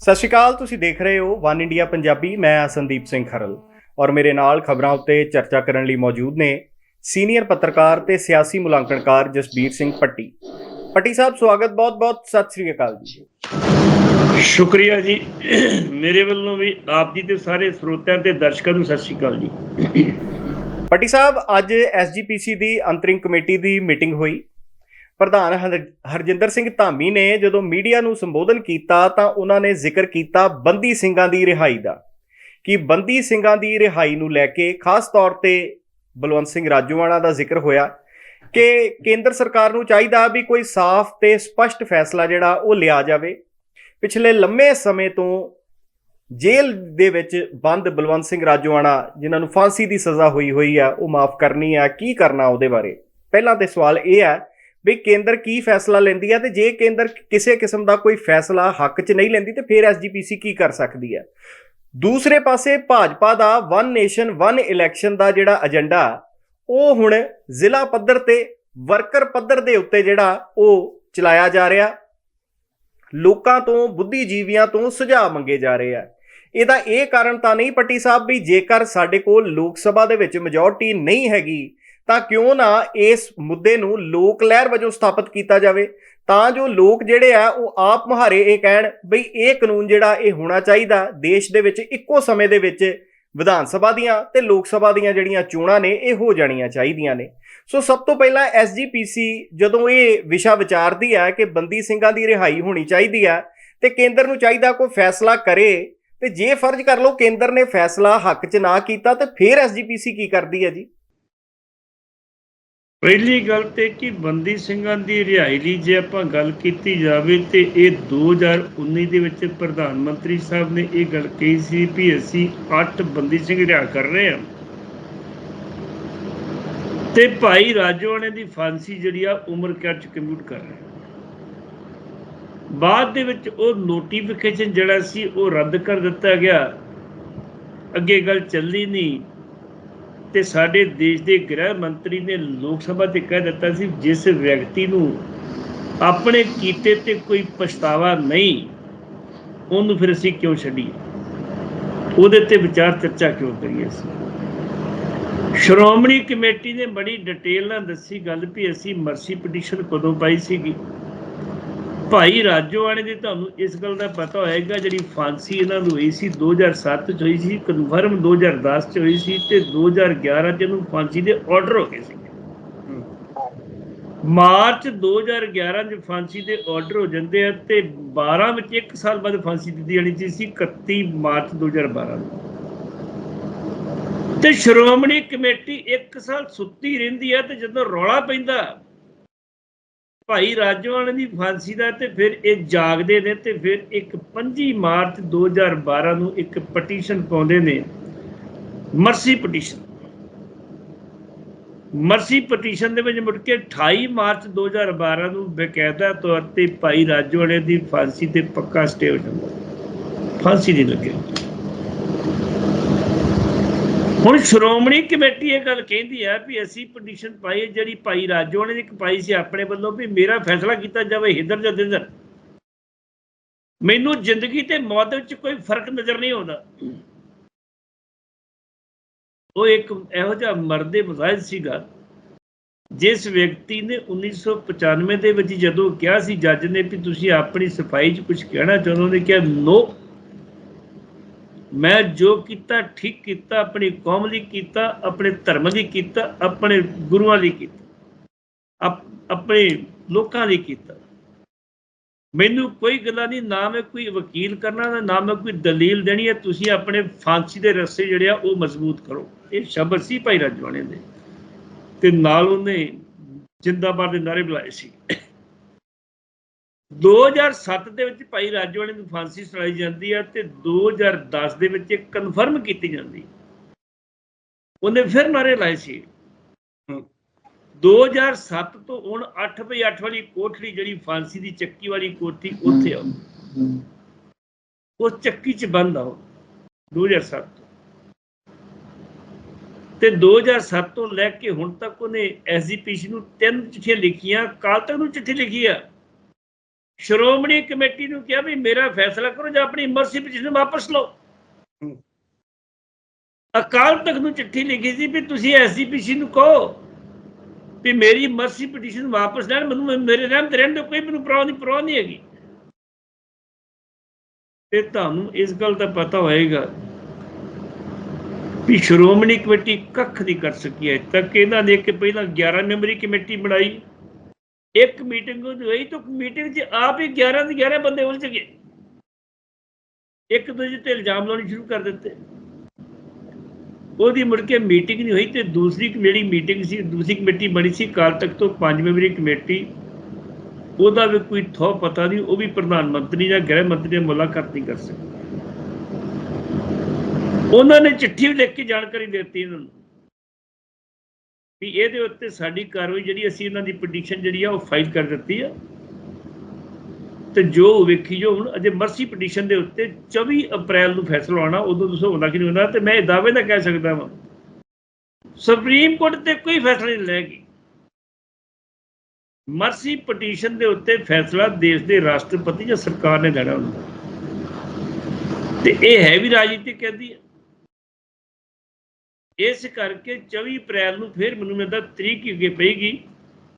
ਸਤਿ ਸ਼੍ਰੀ ਅਕਾਲ ਤੁਸੀਂ ਦੇਖ ਰਹੇ ਹੋ ਵਨ ਇੰਡੀਆ ਪੰਜਾਬੀ ਮੈਂ ਹਾਂ ਸੰਦੀਪ ਸਿੰਘ ਖਰਲ ਔਰ ਮੇਰੇ ਨਾਲ ਖਬਰਾਂ ਉੱਤੇ ਚਰਚਾ ਕਰਨ ਲਈ ਮੌਜੂਦ ਨੇ ਸੀਨੀਅਰ ਪੱਤਰਕਾਰ ਤੇ ਸਿਆਸੀ ਮੁਲਾਂਕਣਕਾਰ ਜਸਬੀਰ ਸਿੰਘ ਪੱਟੀ। ਪੱਟੀ ਸਾਹਿਬ ਸਵਾਗਤ ਬਹੁਤ-ਬਹੁਤ ਸਤਿ ਸ਼੍ਰੀ ਅਕਾਲ ਜੀ। ਸ਼ੁਕਰੀਆ ਜੀ। ਮੇਰੇ ਵੱਲੋਂ ਵੀ ਆਪ ਜੀ ਦੇ ਸਾਰੇ ਸਰੋਤਿਆਂ ਤੇ ਦਰਸ਼ਕਾਂ ਨੂੰ ਸਤਿ ਸ਼੍ਰੀ ਅਕਾਲ ਜੀ। ਪੱਟੀ ਸਾਹਿਬ ਅੱਜ ਐਸਜੀਪੀਸੀ ਦੀ ਅੰਤਰਿਮ ਕਮੇਟੀ ਦੀ ਮੀਟਿੰਗ ਹੋਈ। ਪ੍ਰਧਾਨ ਹਰ- ਹਰਜਿੰਦਰ ਸਿੰਘ ਧਾਮੀ ਨੇ ਜਦੋਂ ਮੀਡੀਆ ਨੂੰ ਸੰਬੋਧਨ ਕੀਤਾ ਤਾਂ ਉਹਨਾਂ ਨੇ ਜ਼ਿਕਰ ਕੀਤਾ ਬੰਦੀ ਸਿੰਘਾਂ ਦੀ ਰਿਹਾਈ ਦਾ, ਕਿ ਬੰਦੀ ਸਿੰਘਾਂ ਦੀ ਰਿਹਾਈ ਨੂੰ ਲੈ ਕੇ ਖਾਸ ਤੌਰ ਤੇ ਬਲਵੰਤ ਸਿੰਘ ਰਾਜੂਵਾਣਾ ਦਾ ਜ਼ਿਕਰ ਹੋਇਆ ਕਿ ਕੇਂਦਰ ਸਰਕਾਰ ਨੂੰ ਚਾਹੀਦਾ ਵੀ ਕੋਈ ਸਾਫ਼ ਤੇ ਸਪਸ਼ਟ ਫੈਸਲਾ ਜਿਹੜਾ ਉਹ ਲਿਆ ਜਾਵੇ। ਪਿਛਲੇ ਲੰਮੇ ਸਮੇਂ ਤੋਂ ਜੇਲ੍ਹ ਦੇ ਵਿੱਚ ਬੰਦ ਬਲਵੰਤ ਸਿੰਘ ਰਾਜੂਆਣਾ ਜਿਨ੍ਹਾਂ ਨੂੰ ਫਾਂਸੀ ਦੀ ਸਜ਼ਾ ਹੋਈ ਹੋਈ ਆ, ਉਹ ਮਾਫ ਕਰਨੀ ਆ, ਕੀ ਕਰਨਾ ਉਹਦੇ ਬਾਰੇ? ਪਹਿਲਾਂ ਤੇ ਸਵਾਲ ਇਹ ਹੈ ਵੀ ਕੇਂਦਰ ਕੀ ਫੈਸਲਾ ਲੈਂਦੀ ਹੈ ਤੇ ਜੇ ਕੇਂਦਰ ਕਿਸੇ ਕਿਸਮ ਦਾ ਕੋਈ ਫੈਸਲਾ ਹੱਕ 'ਚ ਨਹੀਂ ਲੈਂਦੀ ਤੇ ਫਿਰ ਐਸਜੀਪੀਸੀ ਕੀ ਕਰ ਸਕਦੀ ਹੈ ਦੂਸਰੇ ਪਾਸੇ ਭਾਜਪਾ ਦਾ ਵਨ ਨੇਸ਼ਨ ਵਨ ਇਲੈਕਸ਼ਨ ਦਾ ਜਿਹੜਾ ਏਜੰਡਾ ਉਹ ਹੁਣ ਜ਼ਿਲ੍ਹਾ ਪੱਧਰ ਤੇ ਵਰਕਰ ਪੱਧਰ ਦੇ ਉੱਤੇ ਜਿਹੜਾ ਉਹ ਚਲਾਇਆ ਜਾ ਰਿਹਾ। ਲੋਕਾਂ ਤੋਂ, ਬੁੱਧੀਜੀਵੀਆਂ ਤੋਂ ਸੁਝਾਅ ਮੰਗੇ ਜਾ ਰਹੇ ਆ। ਇਹਦਾ ਇਹ ਕਾਰਨ ਤਾਂ ਨਹੀਂ ਪੱਟੀ ਸਾਹਿਬ ਵੀ ਜੇਕਰ ਸਾਡੇ ਕੋਲ ਲੋਕ ਸਭਾ ਦੇ ਵਿੱਚ ਮੈਜੋਰਟੀ ਨਹੀਂ ਹੈਗੀ ਤਾਂ ਕਿਉਂ ਨਾ ਇਸ ਮੁੱਦੇ ਨੂੰ ਲੋਕ ਲਹਿਰ ਵਜੋਂ ਸਥਾਪਿਤ ਕੀਤਾ ਜਾਵੇ? ਤਾਂ ਜੋ ਲੋਕ ਜਿਹੜੇ ਆ, ਉਹ ਆਪ ਮੁਹਾਰੇ ਇਹ ਕਹਿਣ ਬਈ ਇਹ ਕਾਨੂੰਨ ਜਿਹੜਾ ਇਹ ਹੋਣਾ ਚਾਹੀਦਾ, ਦੇਸ਼ ਦੇ ਵਿੱਚ ਇੱਕੋ ਸਮੇਂ ਦੇ ਵਿੱਚ ਵਿਧਾਨ ਸਭਾ ਦੀਆਂ ਤੇ ਲੋਕ ਸਭਾ ਦੀਆਂ ਜਿਹੜੀਆਂ ਚੋਣਾਂ ਨੇ, ਇਹ ਹੋ ਜਾਣੀਆਂ ਚਾਹੀਦੀਆਂ ਨੇ। ਸੋ ਸਭ ਤੋਂ ਪਹਿਲਾਂ ਐਸਜੀਪੀਸੀ ਜਦੋਂ ਇਹ ਵਿਸ਼ਾ ਵਿਚਾਰਦੀ ਹੈ ਕਿ ਬੰਦੀ ਸਿੰਘਾਂ ਦੀ ਰਿਹਾਈ ਹੋਣੀ ਚਾਹੀਦੀ ਹੈ ਤੇ ਕੇਂਦਰ ਨੂੰ ਚਾਹੀਦਾ ਕੋਈ ਫੈਸਲਾ ਕਰੇ, ਤੇ ਜੇ ਫਰਜ਼ ਕਰ ਲਓ ਕੇਂਦਰ ਨੇ ਫੈਸਲਾ ਹੱਕ 'ਚ ਨਾ ਕੀਤਾ, ਤੇ ਫਿਰ ਐਸਜੀਪੀਸੀ ਕੀ ਕਰਦੀ ਹੈ ਜੀ? ਪਹਿਲੀ ਗੱਲ ਤੇ ਕਿ ਬੰਦੀ ਸਿੰਘਾਂ ਦੀ ਰਿਹਾਈ ਲਈ ਜੇ ਆਪਾਂ ਗੱਲ ਕੀਤੀ ਜਾਵੇ ਤੇ ਇਹ 2019 ਦੇ ਵਿੱਚ ਪ੍ਰਧਾਨ ਮੰਤਰੀ ਸਾਹਿਬ ਨੇ ਇਹ ਗੱਲ ਕਹੀ ਸੀ ਵੀ ਅਸੀਂ 8 ਬੰਦੀ ਸਿੰਘ ਰਿਹਾ ਕਰ ਰਹੇ ਹਾਂ। ਤੇ ਭਾਈ ਰਾਜੋਆਣੇ ਦੀ ਫਾਂਸੀ ਜਿਹੜੀ ਆ ਉਮਰ ਕੈਦ ਚ ਕੰਪਿਊਟ ਕਰ ਰਹੇ ਬਾਅਦ ਦੇ ਵਿੱਚ ਉਹ ਨੋਟੀਫਿਕੇਸ਼ਨ ਜਿਹੜਾ ਸੀ ਉਹ ਰੱਦ ਕਰ ਦਿੱਤਾ ਗਿਆ। ਅੱਗੇ ਗੱਲ ਚੱਲੀ ਨਹੀਂ। ਤੇ ਸਾਡੇ ਦੇਸ਼ ਦੇ ਗ੍ਰਹਿ ਮੰਤਰੀ ਨੇ ਲੋਕ ਸਭਾ ਤੇ ਕਹਿ ਦਿੱਤਾ ਸੀ, ਜਿਸ ਵਿਅਕਤੀ ਨੂੰ ਆਪਣੇ ਕੀਤੇ ਤੇ ਕੋਈ ਪਛਤਾਵਾ ਨਹੀਂ, ਉਹਨੂੰ ਫਿਰ ਅਸੀਂ ਕਿਉਂ ਛੱਡੀਏ? ਉਹਦੇ ਤੇ ਵਿਚਾਰ ਚਰਚਾ ਕਿਉਂ ਕਰੀਏ ਅਸੀਂ? ਸ਼੍ਰੋਮਣੀ ਕਮੇਟੀ ਨੇ ਬੜੀ ਡਿਟੇਲ ਨਾਲ ਦੱਸੀ ਗੱਲ ਵੀ ਅਸੀਂ ਮਰਸੀ ਪਟੀਸ਼ਨ ਕਦੋਂ ਪਾਈ ਸੀਗੀ? ਭਾਈ ਰਾਜੋਆਣੇ ਦੀ ਤੁਹਾਨੂੰ ਇਸ ਗੱਲ ਦਾ ਪਤਾ ਹੋਏਗਾ, ਜਿਹੜੀ ਫਾਂਸੀ ਇਹਨਾਂ ਨੂੰ ਹੋਈ ਸੀ 2007 ਚ ਹੋਈ ਸੀ, ਕਨਫਰਮ 2010 ਚ ਹੋਈ ਸੀ ਤੇ 2011 ਚ ਇਹਨੂੰ ਫਾਂਸੀ ਦੇ ਆਰਡਰ ਹੋ ਗਏ ਸੀ। ਮਾਰਚ 2011 ਚ ਫਾਂਸੀ ਦੇ ਆਰਡਰ ਹੋ ਜਾਂਦੇ ਆ ਤੇ 12 ਵਿੱਚ 1 ਸਾਲ ਬਾਅਦ ਫਾਂਸੀ ਦਿੱਤੀ ਜਾਣੀ ਸੀ ਸੀ 31 ਮਾਰਚ 2012 ਨੂੰ। ਤੇ ਸ਼੍ਰੋਮਣੀ ਕਮੇਟੀ 1 ਸਾਲ ਸੁੱਤੀ ਰਹਿੰਦੀ ਹੈ ਤੇ ਜਦੋਂ ਰੌਲਾ ਪੈਂਦਾ ਭਾਈ ਰਾਜਵਾਨ ਦੀ ਫਾਂਸੀ ਦਾ ਤੇ ਫਿਰ ਇਹ ਜਾਗਦੇ ਨੇ ਤੇ ਫਿਰ ਇੱਕ 25 ਮਾਰਚ 2012 ਨੂੰ ਇੱਕ ਪਟੀਸ਼ਨ ਪਾਉਂਦੇ ਨੇ ਮਰਸੀ ਪਟੀਸ਼ਨ। ਮਰਸੀ ਪਟੀਸ਼ਨ ਦੇ ਵਿੱਚ ਮੁੜ ਕੇ 28 ਮਾਰਚ 2012 ਨੂੰ ਬਕਾਇਦਾ ਤੌਰ ਤੇ ਭਾਈ ਰਾਜਵਾਨੇ ਦੀ ਫਾਂਸੀ ਤੇ ਪੱਕਾ ਸਟੇ ਹੋ ਜਾਂਦਾ। ਫਾਂਸੀ ਨਹੀਂ ਲੱਗੇ ਹੁਣ ਸ਼੍ਰੋਮਣੀ ਕਮੇਟੀ ਇਹ ਗੱਲ ਕਹਿੰਦੀ ਹੈ ਵੀ ਅਸੀਂ ਪਟੀਸ਼ਨ ਪਾਈ ਹੈ, ਜਿਹੜੀ ਭਾਈ ਰਾਜੋ ਨੇ ਇੱਕ ਪਾਈ ਸੀ ਆਪਣੇ ਵੱਲੋਂ ਵੀ ਮੇਰਾ ਫੈਸਲਾ ਕੀਤਾ ਜਾਵੇ ਹਿੱਦਰ ਜਾਂ ਦਿਦਰ ਮੈਨੂੰ ਜ਼ਿੰਦਗੀ ਤੇ ਮੌਤ ਵਿੱਚ ਕੋਈ ਫ਼ਰਕ ਨਜ਼ਰ ਨਹੀਂ ਆਉਂਦਾ। ਉਹ ਇੱਕ ਇਹੋ ਜਿਹਾ ਮਰਦੇ ਮਜ਼ਾਹਿਦ ਸੀਗਾ, ਜਿਸ ਵਿਅਕਤੀ ਨੇ 1995 ਦੇ ਵਿੱਚ ਜਦੋਂ ਕਿਹਾ ਸੀ ਜੱਜ ਨੇ ਵੀ ਤੁਸੀਂ ਆਪਣੀ ਸਫ਼ਾਈ 'ਚ ਕੁਝ ਕਹਿਣਾ ਚਾਹੁੰਦੇ ਹੋ, ਉਹਨੇ ਨੋ ਮੈਂ ਜੋ ਕੀਤਾ, ਠੀਕ ਕੀਤਾ, ਆਪਣੀ ਕੌਮ ਲਈ ਕੀਤਾ, ਆਪਣੇ ਧਰਮ ਲਈ ਕੀਤਾ, ਆਪਣੇ ਗੁਰੂਆਂ ਲਈ ਕੀਤਾ ਆਪਣੇ ਲੋਕਾਂ ਲਈ ਕੀਤਾ। ਮੈਨੂੰ ਕੋਈ ਗੱਲਾਂ ਨਹੀਂ, ਨਾ ਮੈਂ ਕੋਈ ਵਕੀਲ ਕਰਨਾ, ਨਾ ਮੈਂ ਕੋਈ ਦਲੀਲ ਦੇਣੀ ਹੈ। ਤੁਸੀਂ ਆਪਣੇ ਫਾਂਸੀ ਦੇ ਰੱਸੇ ਜਿਹੜੇ ਆ, ਉਹ ਮਜ਼ਬੂਤ ਕਰੋ। ਇਹ ਸ਼ਬਦ ਸੀ ਭਾਈ ਰਾਜਵਾਨੇ ਦੇ। ਤੇ ਨਾਲ ਉਹਨੇ ਜਿੰਦਾਬਾਦ ਦੇ ਨਾਰੇ ਬੁਲਾਏ ਸੀ। 2007 ਦੇ ਵਿੱਚ ਭਾਈ ਰਾਜਵਾਨੇ ਨੂੰ ਫਾਂਸੀ ਸੁਣਾਈ ਜਾਂਦੀ ਹੈ ਤੇ 2010 ਦੇ ਵਿੱਚ ਇਹ ਕਨਫਰਮ ਕੀਤੀ ਜਾਂਦੀ। ਉਹਨੇ ਫਿਰ ਨਾਰੇ ਲਾਏ ਸੀ। 2007 ਤੋਂ ਹੁਣ 8 ਬਈ 8 ਵਾਲੀ ਕੋਠੜੀ ਜਿਹੜੀ ਫਾਂਸੀ ਦੀ ਚੱਕੀ ਵਾਲੀ ਕੋਠੀ ਉੱਥੇ ਆਓ ਉਸ ਚੱਕੀ 'ਚ ਬੰਦ ਆਓ 2007 ਤੋਂ। ਤੇ 2007 ਤੋਂ ਲੈ ਕੇ ਹੁਣ ਤੱਕ ਉਹਨੇ ਐਸਜੀਪੀਸੀ ਨੂੰ ਤਿੰਨ ਚਿੱਠੀਆਂ ਲਿਖੀਆਂ ਕਾਲ ਤੱਕ ਨੂੰ ਚਿੱਠੀ ਲਿਖੀ ਆ। ਸ਼੍ਰੋਮਣੀ ਕਮੇਟੀ ਨੂੰ ਕਿਹਾ ਵੀ ਮੇਰਾ ਫੈਸਲਾ ਕਰੋ ਜਾਂ ਆਪਣੀ ਮਰਜ਼ੀ ਪਟੀਸ਼ਨ ਵਾਪਸ ਲਓ। ਹੂੰ। ਅਕਾਲ ਤਖਤ ਨੂੰ ਚਿੱਠੀ ਲਿਖੀ ਸੀ ਵੀ ਤੁਸੀਂ ਐਸਜੀਪੀਸੀ ਨੂੰ ਕਹੋ ਵੀ ਮੇਰੀ ਮਰਜ਼ੀ ਪਟੀਸ਼ਨ ਵਾਪਸ ਲੈਣ ਮੈਨੂੰ ਮੇਰੇ ਰਹਿਮ ਤੇ ਰਹਿਣ ਦਿਓ ਕੋਈ ਮੈਨੂੰ ਪਰਵਾਹ ਨਹੀਂ ਪਰਵਾਹ ਨਹੀਂ ਹੈਗੀ। ਤੇ ਤੁਹਾਨੂੰ ਇਸ ਗੱਲ ਦਾ ਪਤਾ ਹੋਏਗਾ ਵੀ ਸ਼੍ਰੋਮਣੀ ਕਮੇਟੀ ਕੱਖ ਨਹੀਂ ਕਰ ਸਕੀ ਅਜੇ ਤੱਕ। ਇਹਨਾਂ ਨੇ ਕਿ ਪਹਿਲਾਂ 11 ਮੈਂਬਰੀ ਕਮੇਟੀ ਬਣਾਈ। ਇੱਕ ਮੀਟਿੰਗ ਹੋਈ ਤਾਂ ਮੀਟਿੰਗ 'ਚ ਆਪ ਹੀ 11 ਦੇ 11 ਬੰਦੇ ਉਲਝ ਗਏ। ਇੱਕ ਦੂਜੇ ਤੇ ਇਲਜ਼ਾਮ ਲਾਉਣੇ ਸ਼ੁਰੂ ਕਰ ਦਿੱਤੇ। ਉਹਦੀ ਮੁੜ ਕੇ ਮੀਟਿੰਗ ਨਹੀਂ ਹੋਈ ਤੇ ਦੂਸਰੀ ਜਿਹੜੀ ਮੀਟਿੰਗ ਸੀ, ਦੂਸਰੀ ਕਮੇਟੀ ਬਣੀ ਸੀ ਕਾਲ ਤੱਕ ਤੋਂ ਪੰਜ ਮੈਂਬਰੀ ਕਮੇਟੀ। ਉਹਦਾ ਵੀ ਕੋਈ ਥੋ ਪਤਾ ਨਹੀਂ, ਉਹ ਵੀ ਪ੍ਰਧਾਨ ਮੰਤਰੀ ਜਾਂ ਗ੍ਰਹਿ ਮੰਤਰੀ ਨਾਲ ਮੁਲਾਕਾਤ ਨਹੀਂ ਕਰ ਸਕੇ। ਉਹਨਾਂ ਨੇ ਚਿੱਠੀ ਵੀ ਲਿਖ ਕੇ ਜਾਣਕਾਰੀ ਦੇ ਦਿੱਤੀ ਇਹਨਾਂ ਨੂੰ। ਵੀ ਇਹਦੇ ਉੱਤੇ ਸਾਡੀ ਕਾਰਵਾਈ ਜਿਹੜੀ ਅਸੀਂ ਇਹਨਾਂ ਦੀ ਪਟੀਸ਼ਨ ਜਿਹੜੀ ਆ ਉਹ ਫਾਈਲ ਕਰ ਦਿੱਤੀ ਆ। ਤੇ ਜੋ ਵੇਖੀ ਜੋ ਹੁਣ ਅਜੇ ਮਰਸੀ ਪਟੀਸ਼ਨ ਦੇ ਉੱਤੇ 24 ਅਪ੍ਰੈਲ ਨੂੰ ਫੈਸਲਾ ਆਉਣਾ ਉਦੋਂ ਦੱਸੋ ਹੁੰਦਾ ਕਿ ਨਹੀਂ ਹੁੰਦਾ ਤੇ ਮੈਂ ਇਹ ਦਾਅਵੇ ਨਾਲ ਕਹਿ ਸਕਦਾ ਹਾਂ ਸੁਪਰੀਮ ਕੋਰਟ ਤੇ ਕੋਈ ਫੈਸਲਾ ਨਹੀਂ ਲਏਗੀ। ਮਰਸੀ ਪਟੀਸ਼ਨ ਦੇ ਉੱਤੇ ਫੈਸਲਾ ਦੇਸ਼ ਦੇ ਰਾਸ਼ਟਰਪਤੀ ਜਾਂ ਸਰਕਾਰ ਨੇ ਲੈਣਾ ਹੁੰਦਾ। ਤੇ ਇਹ ਹੈ ਵੀ ਰਾਜਨੀਤਿਕ ਕਹਿੰਦੀ ਹੈ ਇਸ ਕਰਕੇ 24 ਅਪ੍ਰੈਲ ਨੂੰ ਫਿਰ ਮੈਨੂੰ ਮਿਲਦਾ ਤਰੀਕ ਹੀ ਅੱਗੇ ਪਏਗੀ।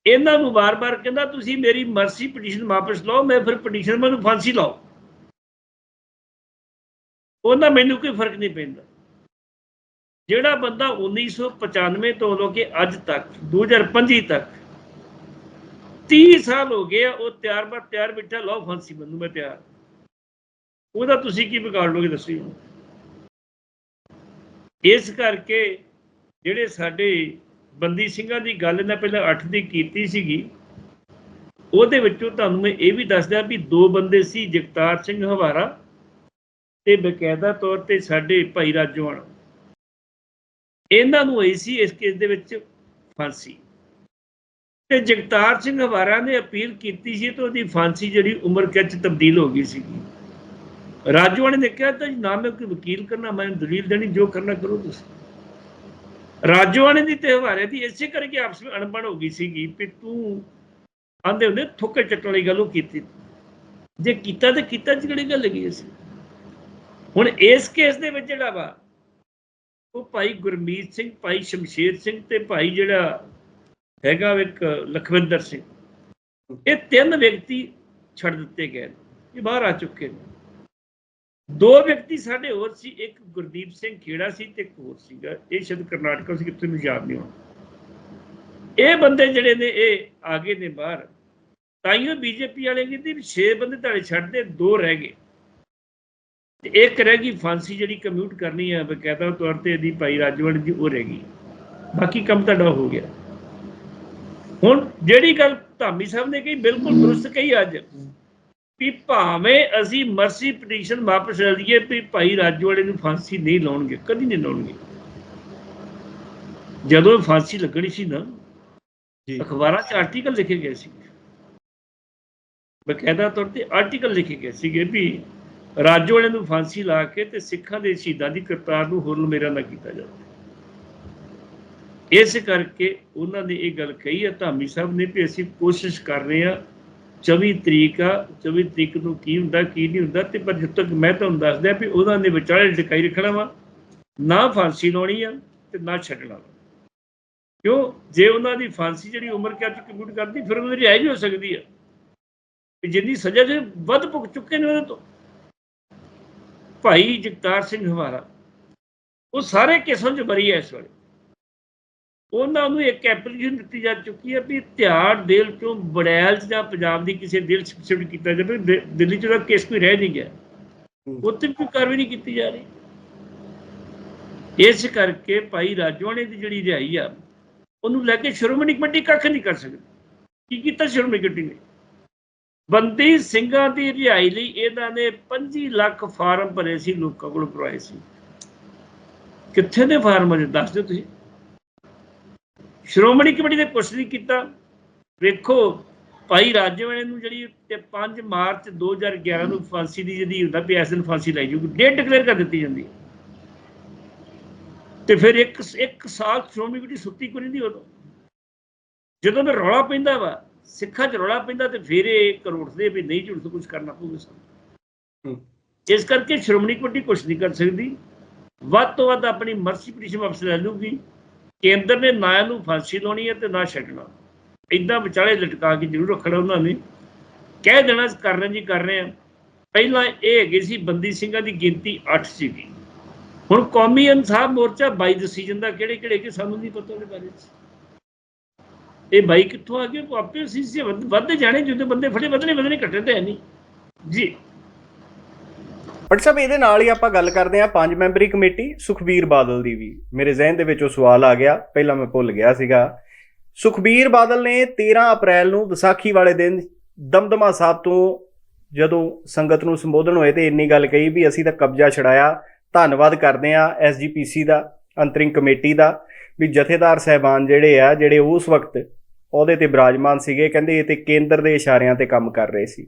ਇਹਨਾਂ ਨੂੰ ਵਾਰ-ਵਾਰ ਕਹਿੰਦਾ, ਤੁਸੀਂ ਮੇਰੀ ਮਰਸੀ ਪਟੀਸ਼ਨ ਵਾਪਸ ਲਓ, ਮੈਂ ਫਿਰ ਪਟੀਸ਼ਨ ਮੈਨੂੰ ਫਾਂਸੀ ਲਾਓ ਉਹਨਾਂ ਮੈਨੂੰ ਕੋਈ ਫ਼ਰਕ ਨਹੀਂ ਪੈਂਦਾ। ਜਿਹੜਾ ਬੰਦਾ 1995 ਤੋਂ ਲੈ ਕੇ ਅੱਜ ਤੱਕ 2025 ਤੱਕ 30 ਸਾਲ ਹੋ ਗਏ ਆ, ਉਹ ਤਿਆਰ ਬਰ ਤਿਆਰ ਬਿਠਾ, ਲਓ ਫਾਂਸੀ ਮੈਨੂੰ ਮੈਂ ਤਿਆਰ। ਉਹਦਾ ਤੁਸੀਂ ਕੀ ਵਿਗਾੜ ਲੋਗੇ ਦੱਸੋ ਇਸ ਕਰਕੇ ਜਿਹੜੇ ਸਾਡੇ ਬੰਦੀ ਸਿੰਘਾਂ ਦੀ ਗੱਲ ਇਹਨਾਂ ਪਹਿਲਾਂ 8 ਦੀ ਕੀਤੀ ਸੀਗੀ, ਉਹਦੇ ਵਿੱਚੋਂ ਤੁਹਾਨੂੰ ਮੈਂ ਇਹ ਵੀ ਦੱਸਦਾ ਵੀ ਦੋ ਬੰਦੇ ਸੀ ਜਗਤਾਰ ਸਿੰਘ ਹਵਾਰਾ ਤੇ ਬਕਾਇਦਾ ਤੌਰ ਤੇ ਸਾਡੇ ਭਾਈ ਰਾਜੋਆਣ ਇਹਨਾਂ ਨੂੰ ਹੋਈ ਸੀ ਇਸ ਕੇਸ ਦੇ ਵਿੱਚ ਫਾਂਸੀ। ਤੇ ਜਗਤਾਰ ਸਿੰਘ ਹਵਾਰਾ ਨੇ ਅਪੀਲ ਕੀਤੀ ਸੀ ਤੇ ਉਹਦੀ ਫਾਂਸੀ ਜਿਹੜੀ ਉਮਰ ਕੈਦ ਚ ਤਬਦੀਲ ਹੋ ਗਈ ਸੀਗੀ। ਰਾਜੋਆਣ ਨੇ ਕਿਹਾ ਤਾਂ ਜੀ, ਨਾ ਮੈਂ ਕੋਈ ਵਕੀਲ ਕਰਨਾ, ਮੈਂ ਦਲੀਲ ਦੇਣੀ, ਜੋ ਕਰਨਾ ਕਰੋ ਤੁਸੀਂ। ਰਾਜੋਆਣੇ ਦੀ ਤੇ ਦੀ ਇਸੇ ਕਰਕੇ ਆਪਸ ਵਿੱਚ ਅਣਬਣ ਹੋ ਗਈ ਸੀਗੀ ਵੀ ਤੂੰ ਆਂਦੇ ਹੁੰਦੇ ਥੁੱਕੇ ਚੱਟਣ ਵਾਲੀ ਗੱਲ ਉਹ ਕੀਤੀ। ਜੇ ਕੀਤਾ ਤੇ ਕੀਤਾ ਚ ਗੱਲ ਹੈਗੀ ਸੀ ਹੁਣ ਇਸ ਕੇਸ ਦੇ ਵਿੱਚ ਜਿਹੜਾ ਵਾ, ਉਹ ਭਾਈ ਗੁਰਮੀਤ ਸਿੰਘ, ਭਾਈ ਸ਼ਮਸ਼ੇਰ ਸਿੰਘ ਤੇ ਭਾਈ ਜਿਹੜਾ ਹੈਗਾ ਇੱਕ ਲਖਵਿੰਦਰ ਸਿੰਘ। ਇਹ ਤਿੰਨ ਵਿਅਕਤੀ ਛੱਡ ਦਿੱਤੇ ਗਏ ਨੇ। ਇਹ ਬਾਹਰ ਆ ਚੁੱਕੇ ਨੇ। ਦੋ ਵਿਅਕਤੀ ਸਾਡੇ ਹੋਰ ਸੀ, ਇੱਕ ਗੁਰਦੀਪ ਸਿੰਘ ਖੇੜਾ ਸੀ ਤੇ ਇੱਕ ਹੋਰ ਸੀਗਾ। ਇਹ ਸ਼ਾਇਦ ਕਰਨਾਟਕਾ ਸੀ ਕਿਤੇ ਮੈਨੂੰ ਯਾਦ ਨਹੀਂ ਹੁਣ ਇਹ ਬੰਦੇ ਜਿਹੜੇ ਨੇ, ਇਹ ਆਗੇ ਨੇ ਬਾਹਰ। ਤਾਈਓ ਬੀਜੇਪੀ ਵਾਲੇ ਕਹਿੰਦੇ ਵੀ 6 ਬੰਦੇ ਤੁਹਾਡੇ ਛੱਡਦੇ ਦੋ ਰਹਿ ਗਏ। ਤੇ ਇੱਕ ਰਹਿ ਗਈ, ਫਾਂਸੀ ਜਿਹੜੀ ਕਮਿਊਟ ਕਰਨੀ ਹੈ ਬਕਾਇਦਾ ਤੌਰ ਤੇ ਇਹਦੀ ਭਾਈ ਰਾਜਵੜ ਦੀ ਉਹ ਰਹਿ ਗਈ। ਬਾਕੀ ਕੰਮ ਤੁਹਾਡਾ ਹੋ ਗਿਆ। ਹੁਣ ਜਿਹੜੀ ਗੱਲ ਧਾਮੀ ਸਾਹਿਬ ਨੇ ਕਹੀ, ਬਿਲਕੁਲ ਦਰੁਸਤ ਕਹੀ ਅੱਜ। ਵੀ ਭਾਵੇਂ ਅਸੀਂ ਮਰਸੀ ਪਟੀਸ਼ਨ ਵਾਪਸ ਲੈ ਲਈਏ ਵੀ ਭਾਈ ਰਾਜਵਾੜੇ ਨੂੰ ਫਾਂਸੀ ਨਹੀਂ ਲਾਉਣਗੇ ਕਦੀ ਨਹੀਂ ਲਾਉਣਗੇ। ਜਦੋਂ ਫਾਂਸੀ ਲੱਗਣੀ ਸੀ ਨਾ ਜੀ। ਅਖਬਾਰਾਂ 'ਚ ਆਰਟੀਕਲ ਲਿਖੇ ਗਏ ਸੀ। ਬਕਾਇਦਾ ਤੌਰ ਤੇ ਆਰਟੀਕਲ ਲਿਖੇ ਗਏ ਸੀਗੇ ਵੀ ਰਾਜਵਾੜੇ ਨੂੰ ਫਾਂਸੀ ਲਾ ਕੇ ਤੇ ਸਿੱਖਾਂ ਦੇ ਸ਼ਹੀਦਾਂ ਦੀ ਕਰਤਾਰ ਨੂੰ ਹੁਰਲ ਮੇਰਾ ਨਾ ਕੀਤਾ ਜਾਵੇ। ਇਸ ਕਰਕੇ ਉਹਨਾਂ ਨੇ ਇਹ ਗੱਲ ਕਹੀ ਹੈ ਧਾਮੀ ਸਾਹਿਬ ਨੇ ਵੀ ਅਸੀਂ ਕੋਸ਼ਿਸ਼ ਕਰ ਰਹੇ ਹਾਂ 24 ਤਰੀਕ ਆ 24 ਤਰੀਕ ਨੂੰ ਕੀ ਹੁੰਦਾ, ਕੀ ਨਹੀਂ ਹੁੰਦਾ ਤੇ ਪਰ ਜਦ ਤੱਕ ਮੈਂ ਤੁਹਾਨੂੰ ਦੱਸ ਵੀ ਉਹਨਾਂ ਦੇ ਵਿਚਾਲੇ ਟਿਕਾਈ ਰੱਖਣਾ ਵਾ, ਨਾ ਫਾਂਸੀ ਲਾਉਣੀ ਆ ਤੇ ਨਾ ਛੱਡਣਾ ਵਾ। ਕਿਉਂ? ਜੇ ਉਹਨਾਂ ਦੀ ਫਾਂਸੀ ਜਿਹੜੀ ਉਮਰ ਕੈਦ ਚ ਕੰਪਿਊਟ ਕਰਦੀ, ਫਿਰ ਉਹਨਾਂ ਦੀ ਰਿਹਾਈ ਵੀ ਹੋ ਸਕਦੀ ਆ। ਵੀ ਜਿੰਨੀ ਸਜ਼ਾ ਜੇ ਵੱਧ ਭੁਗਤ ਚੁੱਕੇ ਨੇ ਉਹਦੇ ਤੋਂ। ਭਾਈ ਜਗਤਾਰ ਸਿੰਘ ਹਵਾਰਾ ਉਹ ਸਾਰੇ ਕੇਸਾਂ 'ਚ ਬਰੀ ਹੈ ਇਸ ਵੇਲੇ। ਉਹਨਾਂ ਨੂੰ ਇੱਕ ਐਪਲੀਕੇਸ਼ਨ ਦਿੱਤੀ ਜਾ ਚੁੱਕੀ ਹੈ ਵੀ ਤਿਹਾੜ ਜੇਲ੍ਹ ਤੋਂ ਬੜੈਲ ਜਾਂ ਪੰਜਾਬ ਦੀ ਕਿਸੇ 'ਚ ਸ਼ਿਫਟ ਕੀਤਾ ਜਾਵੇ ਦਿ- ਦਿੱਲੀ 'ਚ ਉਹਦਾ ਕੇਸ ਕੋਈ ਰਹਿ ਨਹੀਂ ਗਿਆ। ਉੱਥੇ ਵੀ ਕੋਈ ਕਾਰਵਾਈ ਨਹੀਂ ਕੀਤੀ ਜਾ ਰਹੀ। ਇਸ ਕਰਕੇ ਭਾਈ ਰਾਜਵਾੜੇ ਦੀ ਜਿਹੜੀ ਰਿਹਾਈ ਆ ਉਹਨੂੰ ਲੈ ਕੇ ਸ਼੍ਰੋਮਣੀ ਕਮੇਟੀ ਕੱਖ ਨਹੀਂ ਕਰ ਸਕਦੀ। ਕੀ ਕੀਤਾ ਸ਼੍ਰੋਮਣੀ ਕਮੇਟੀ ਨੇ? ਬੰਦੀ ਸਿੰਘਾਂ ਦੀ ਰਿਹਾਈ ਲਈ ਇਹਨਾਂ ਨੇ 25 ਲੱਖ ਫਾਰਮ ਭਰੇ ਸੀ ਲੋਕਾਂ ਕੋਲ ਭਰਵਾਏ ਸੀ। ਕਿੱਥੇ ਦੇ ਫਾਰਮ ਅਜੇ ਦੱਸ ਦਿਓ ਤੁਸੀਂ। ਸ਼੍ਰੋਮਣੀ ਕਮੇਟੀ ਨੇ ਕੁਛ ਨਹੀਂ ਕੀਤਾ। ਵੇਖੋ ਭਾਈ ਰਾਜਵਾੜੇ ਨੂੰ ਜਿਹੜੀ ਤੇ 5 ਮਾਰਚ 2011 ਨੂੰ ਫਾਂਸੀ ਦੀ ਜਿਹੜੀ ਹੁੰਦਾ ਵੀ ਇਸ ਦਿਨ ਫਾਂਸੀ ਲਾਈ ਜੂਗੀ ਡੇਟ ਡਿਕਲੇਅਰ ਕਰ ਦਿੱਤੀ ਜਾਂਦੀ ਤੇ ਫਿਰ ਇੱਕ ਇੱਕ ਸਾਲ ਸ਼੍ਰੋਮਣੀ ਕਮੇਟੀ ਸੁੱਤੀ ਕੋਈ ਨਹੀਂ ਉਦੋਂ? ਜਦੋਂ ਮੈਂ ਰੌਲਾ ਪੈਂਦਾ ਵਾ ਸਿੱਖਾਂ 'ਚ ਰੌਲਾ ਪੈਂਦਾ ਤੇ ਫਿਰ ਇਹ ਕਰੋੜਦੇ ਵੀ ਨਹੀਂ ਝੂਠ ਕੁਝ ਕਰਨਾ ਪਊਗਾ ਸਾਨੂੰ। ਇਸ ਕਰਕੇ ਸ਼੍ਰੋਮਣੀ ਕਮੇਟੀ ਕੁਝ ਨਹੀਂ ਕਰ ਸਕਦੀ। ਵੱਧ ਤੋਂ ਵੱਧ ਆਪਣੀ ਮਰਸੀ ਪਟੀਸ਼ਨ ਵਾਪਸ ਲੈ ਲੂਗੀ ਕੇਂਦਰ ਨੇ ਨਾ ਇਹਨੂੰ ਫਾਂਸੀ ਲਾਉਣੀ ਹੈ ਤੇ ਨਾ ਛੱਡਣਾ। ਇਦਾਂ ਵਿਚਾਲੇ ਲਟਕਾ ਕੇ ਜ਼ਰੂਰ ਰੱਖਣਾ ਉਹਨਾਂ ਨੇ। ਕਹਿ ਦੇਣਾ ਕਰ ਰਹੇ ਜੀ, ਕਰ ਰਹੇ ਆ ਪਹਿਲਾਂ ਇਹ ਹੈਗੇ ਸੀ, ਬੰਦੀ ਸਿੰਘਾਂ ਦੀ ਗਿਣਤੀ 8 ਸੀਗੀ। ਹੁਣ ਕੌਮੀ ਇਨਸਾਫ ਮੋਰਚਾ 22 ਦੱਸੀ ਜਾਂਦਾ ਕਿਹੜੇ ਕਿਹੜੇ ਕਿ ਸਾਨੂੰ ਨਹੀਂ ਪਤਾ ਉਹਦੇ ਬਾਰੇ ਇਹ ਬਾਈ ਕਿੱਥੋਂ ਆ ਗਏ? ਉਹ ਆਪੇ ਸੀ ਸੀ ਵੱਧਦੇ ਜਾਣੇ, ਜਦੋਂ ਬੰਦੇ ਫੜੇ, ਵਧਣੇ ਵਧਣੇ ਘਟੇ ਤੇ ਹੈ ਨਹੀਂ। ਜੀ। ਬਟ ਸਾਹਿਬ ਇਹਦੇ ਨਾਲ ਹੀ ਆਪਾਂ ਗੱਲ ਕਰਦੇ ਹਾਂ ਪੰਜ ਮੈਂਬਰੀ ਕਮੇਟੀ, ਸੁਖਬੀਰ ਬਾਦਲ ਦੀ ਵੀ। ਮੇਰੇ ਜ਼ਿਹਨ ਦੇ ਵਿੱਚ ਉਹ ਸਵਾਲ ਆ ਗਿਆ। ਪਹਿਲਾਂ ਮੈਂ ਭੁੱਲ ਗਿਆ ਸੀਗਾ। ਸੁਖਬੀਰ ਬਾਦਲ ਨੇ 13 ਅਪ੍ਰੈਲ ਨੂੰ ਵਿਸਾਖੀ ਵਾਲੇ ਦਿਨ ਦਮਦਮਾ ਸਾਹਿਬ ਤੋਂ ਜਦੋਂ ਸੰਗਤ ਨੂੰ ਸੰਬੋਧਨ ਹੋਏ ਤੇ ਇੰਨੀ ਗੱਲ ਕਹੀ ਵੀ ਅਸੀਂ ਤਾਂ ਕਬਜ਼ਾ ਛਡਾਇਆ। ਧੰਨਵਾਦ ਕਰਦੇ ਆ ਐਸਜੀਪੀਸੀ ਦਾ, ਅੰਤਰਿੰਗ ਕਮੇਟੀ ਦਾ, ਵੀ ਜਥੇਦਾਰ ਸਹਿਬਾਨ ਜਿਹੜੇ ਆ, ਜਿਹੜੇ ਉਸ ਵਕਤ ਉਹਦੇ ਤੇ ਬਿਰਾਜਮਾਨ ਸੀਗੇ, ਕਹਿੰਦੇ ਇਹ ਤੇ ਕੇਂਦਰ ਦੇ ਇਸ਼ਾਰਿਆਂ ਤੇ ਕੰਮ ਕਰ ਰਹੇ ਸੀ।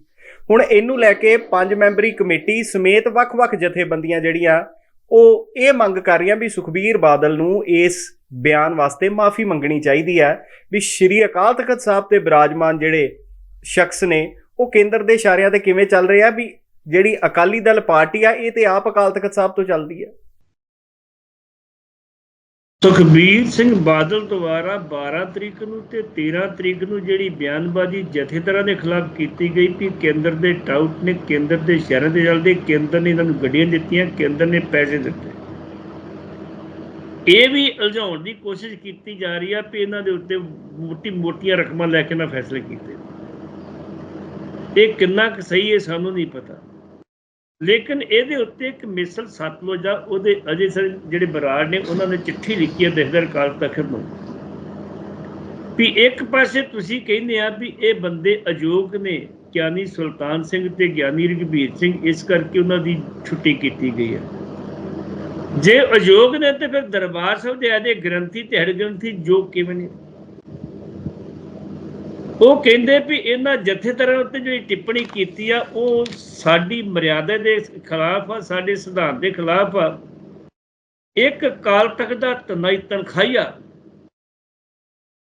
ਹੁਣ ਇਹਨੂੰ ਲੈ ਕੇ ਪੰਜ ਮੈਂਬਰੀ ਕਮੇਟੀ ਸਮੇਤ ਵੱਖ-ਵੱਖ ਜਥੇਬੰਦੀਆਂ ਜਿਹੜੀਆਂ, ਉਹ ਇਹ ਮੰਗ ਕਰ ਰਹੀਆਂ ਵੀ ਸੁਖਬੀਰ ਬਾਦਲ ਨੂੰ ਇਸ ਬਿਆਨ ਵਾਸਤੇ ਮਾਫੀ ਮੰਗਣੀ ਚਾਹੀਦੀ ਹੈ ਵੀ ਸ਼੍ਰੀ ਅਕਾਲ ਤਖਤ ਸਾਹਿਬ ਤੇ ਬਿਰਾਜਮਾਨ ਜਿਹੜੇ ਸ਼ਖਸ ਨੇ, ਉਹ ਕੇਂਦਰ ਦੇ ਇਸ਼ਾਰਿਆਂ ਤੇ ਕਿਵੇਂ ਚੱਲ ਰਹੇ ਆ ਵੀ ਜਿਹੜੀ ਅਕਾਲੀ ਦਲ ਪਾਰਟੀ ਆ, ਇਹ ਤੇ ਆਪ ਅਕਾਲ ਤਖਤ ਸਾਹਿਬ ਤੋਂ ਚੱਲਦੀ ਹੈ। ਸੁਖਬੀਰ ਸਿੰਘ ਬਾਦਲ ਦੁਆਰਾ 12 ਤਰੀਕ ਨੂੰ ਤੇ 13 ਤਰੀਕ ਨੂੰ ਜਿਹੜੀ ਬਿਆਨਬਾਜ਼ੀ ਜਥੇਦਾਰਾਂ ਦੇ ਖਿਲਾਫ ਕੀਤੀ ਗਈ ਕਿ ਕੇਂਦਰ ਦੇ ਟਾਊਟ ਨੇ, ਕੇਂਦਰ ਦੇ ਸ਼ਹਿਰਾਂ ਦੇ ਚੱਲਦੇ ਕੇਂਦਰ ਨੇ ਇਹਨਾਂ ਨੂੰ ਗੱਡੀਆਂ ਦਿੱਤੀਆਂ, ਕੇਂਦਰ ਨੇ ਪੈਸੇ ਦਿੱਤੇ। ਇਹ ਵੀ ਉਲਝਾਉਣ ਦੀ ਕੋਸ਼ਿਸ਼ ਕੀਤੀ ਜਾ ਰਹੀ ਆ ਵੀ ਇਹਨਾਂ ਦੇ ਉੱਤੇ ਮੋਟੀ ਮੋਟੀਆਂ ਰਕਮਾਂ ਲੈ ਕੇ ਨਾ ਫੈਸਲੇ ਕੀਤੇ। ਇਹ ਕਿੰਨਾ ਕੁ ਸਹੀ ਹੈ ਸਾਨੂੰ ਨਹੀਂ ਪਤਾ। ਲੇਕਿਨ ਇਹਦੇ ਉੱਤੇ ਇੱਕ ਮਿਸਲ ਸਤਲੁਜ ਆ, ਉਹਦੇ ਅਜੇ ਸਰ ਜਿਹੜੇ ਬਰਾੜ ਨੇ, ਉਹਨਾਂ ਨੇ ਚਿੱਠੀ ਲਿਖੀ ਹੈ ਦਹਿਦਰ ਕਾਲ ਤਖਤ ਨੂੰ। ਵੀ ਇੱਕ ਪਾਸੇ ਤੁਸੀਂ ਕਹਿੰਦੇ ਆ ਵੀ ਇਹ ਬੰਦੇ ਅਯੋਗ ਨੇ, ਗਿਆਨੀ ਸੁਲਤਾਨ ਸਿੰਘ ਤੇ ਗਿਆਨੀ ਰਘਬੀਰ ਸਿੰਘ, ਇਸ ਕਰਕੇ ਉਹਨਾਂ ਦੀ ਛੁੱਟੀ ਕੀਤੀ ਗਈ ਹੈ। ਜੇ ਅਯੋਗ ਨੇ ਤੇ ਫਿਰ ਦਰਬਾਰ ਸਾਹਿਬ ਦੇ ਆਦੇ ਗ੍ਰੰਥੀ ਤੇ ਹੜ ਗ੍ਰੰਥੀ ਜੋ ਕਿਵੇਂ ਨੇ ਉਹ ਕਹਿੰਦੇ ਵੀ ਇਹਨਾਂ ਜਥੇਦਾਰਾਂ ਉੱਤੇ ਜਿਹੜੀ ਟਿੱਪਣੀ ਕੀਤੀ ਆ ਉਹ ਸਾਡੀ ਮਰਿਆਦਾ ਦੇ ਖਿਲਾਫ ਆ ਸਾਡੇ ਸਿਧਾਂਤ ਦੇ ਖਿਲਾਫ ਆ। ਇੱਕ ਕਾਲ ਤੱਕ ਦਾ ਤਨਾਈ ਤਨਖਾਹੀਆ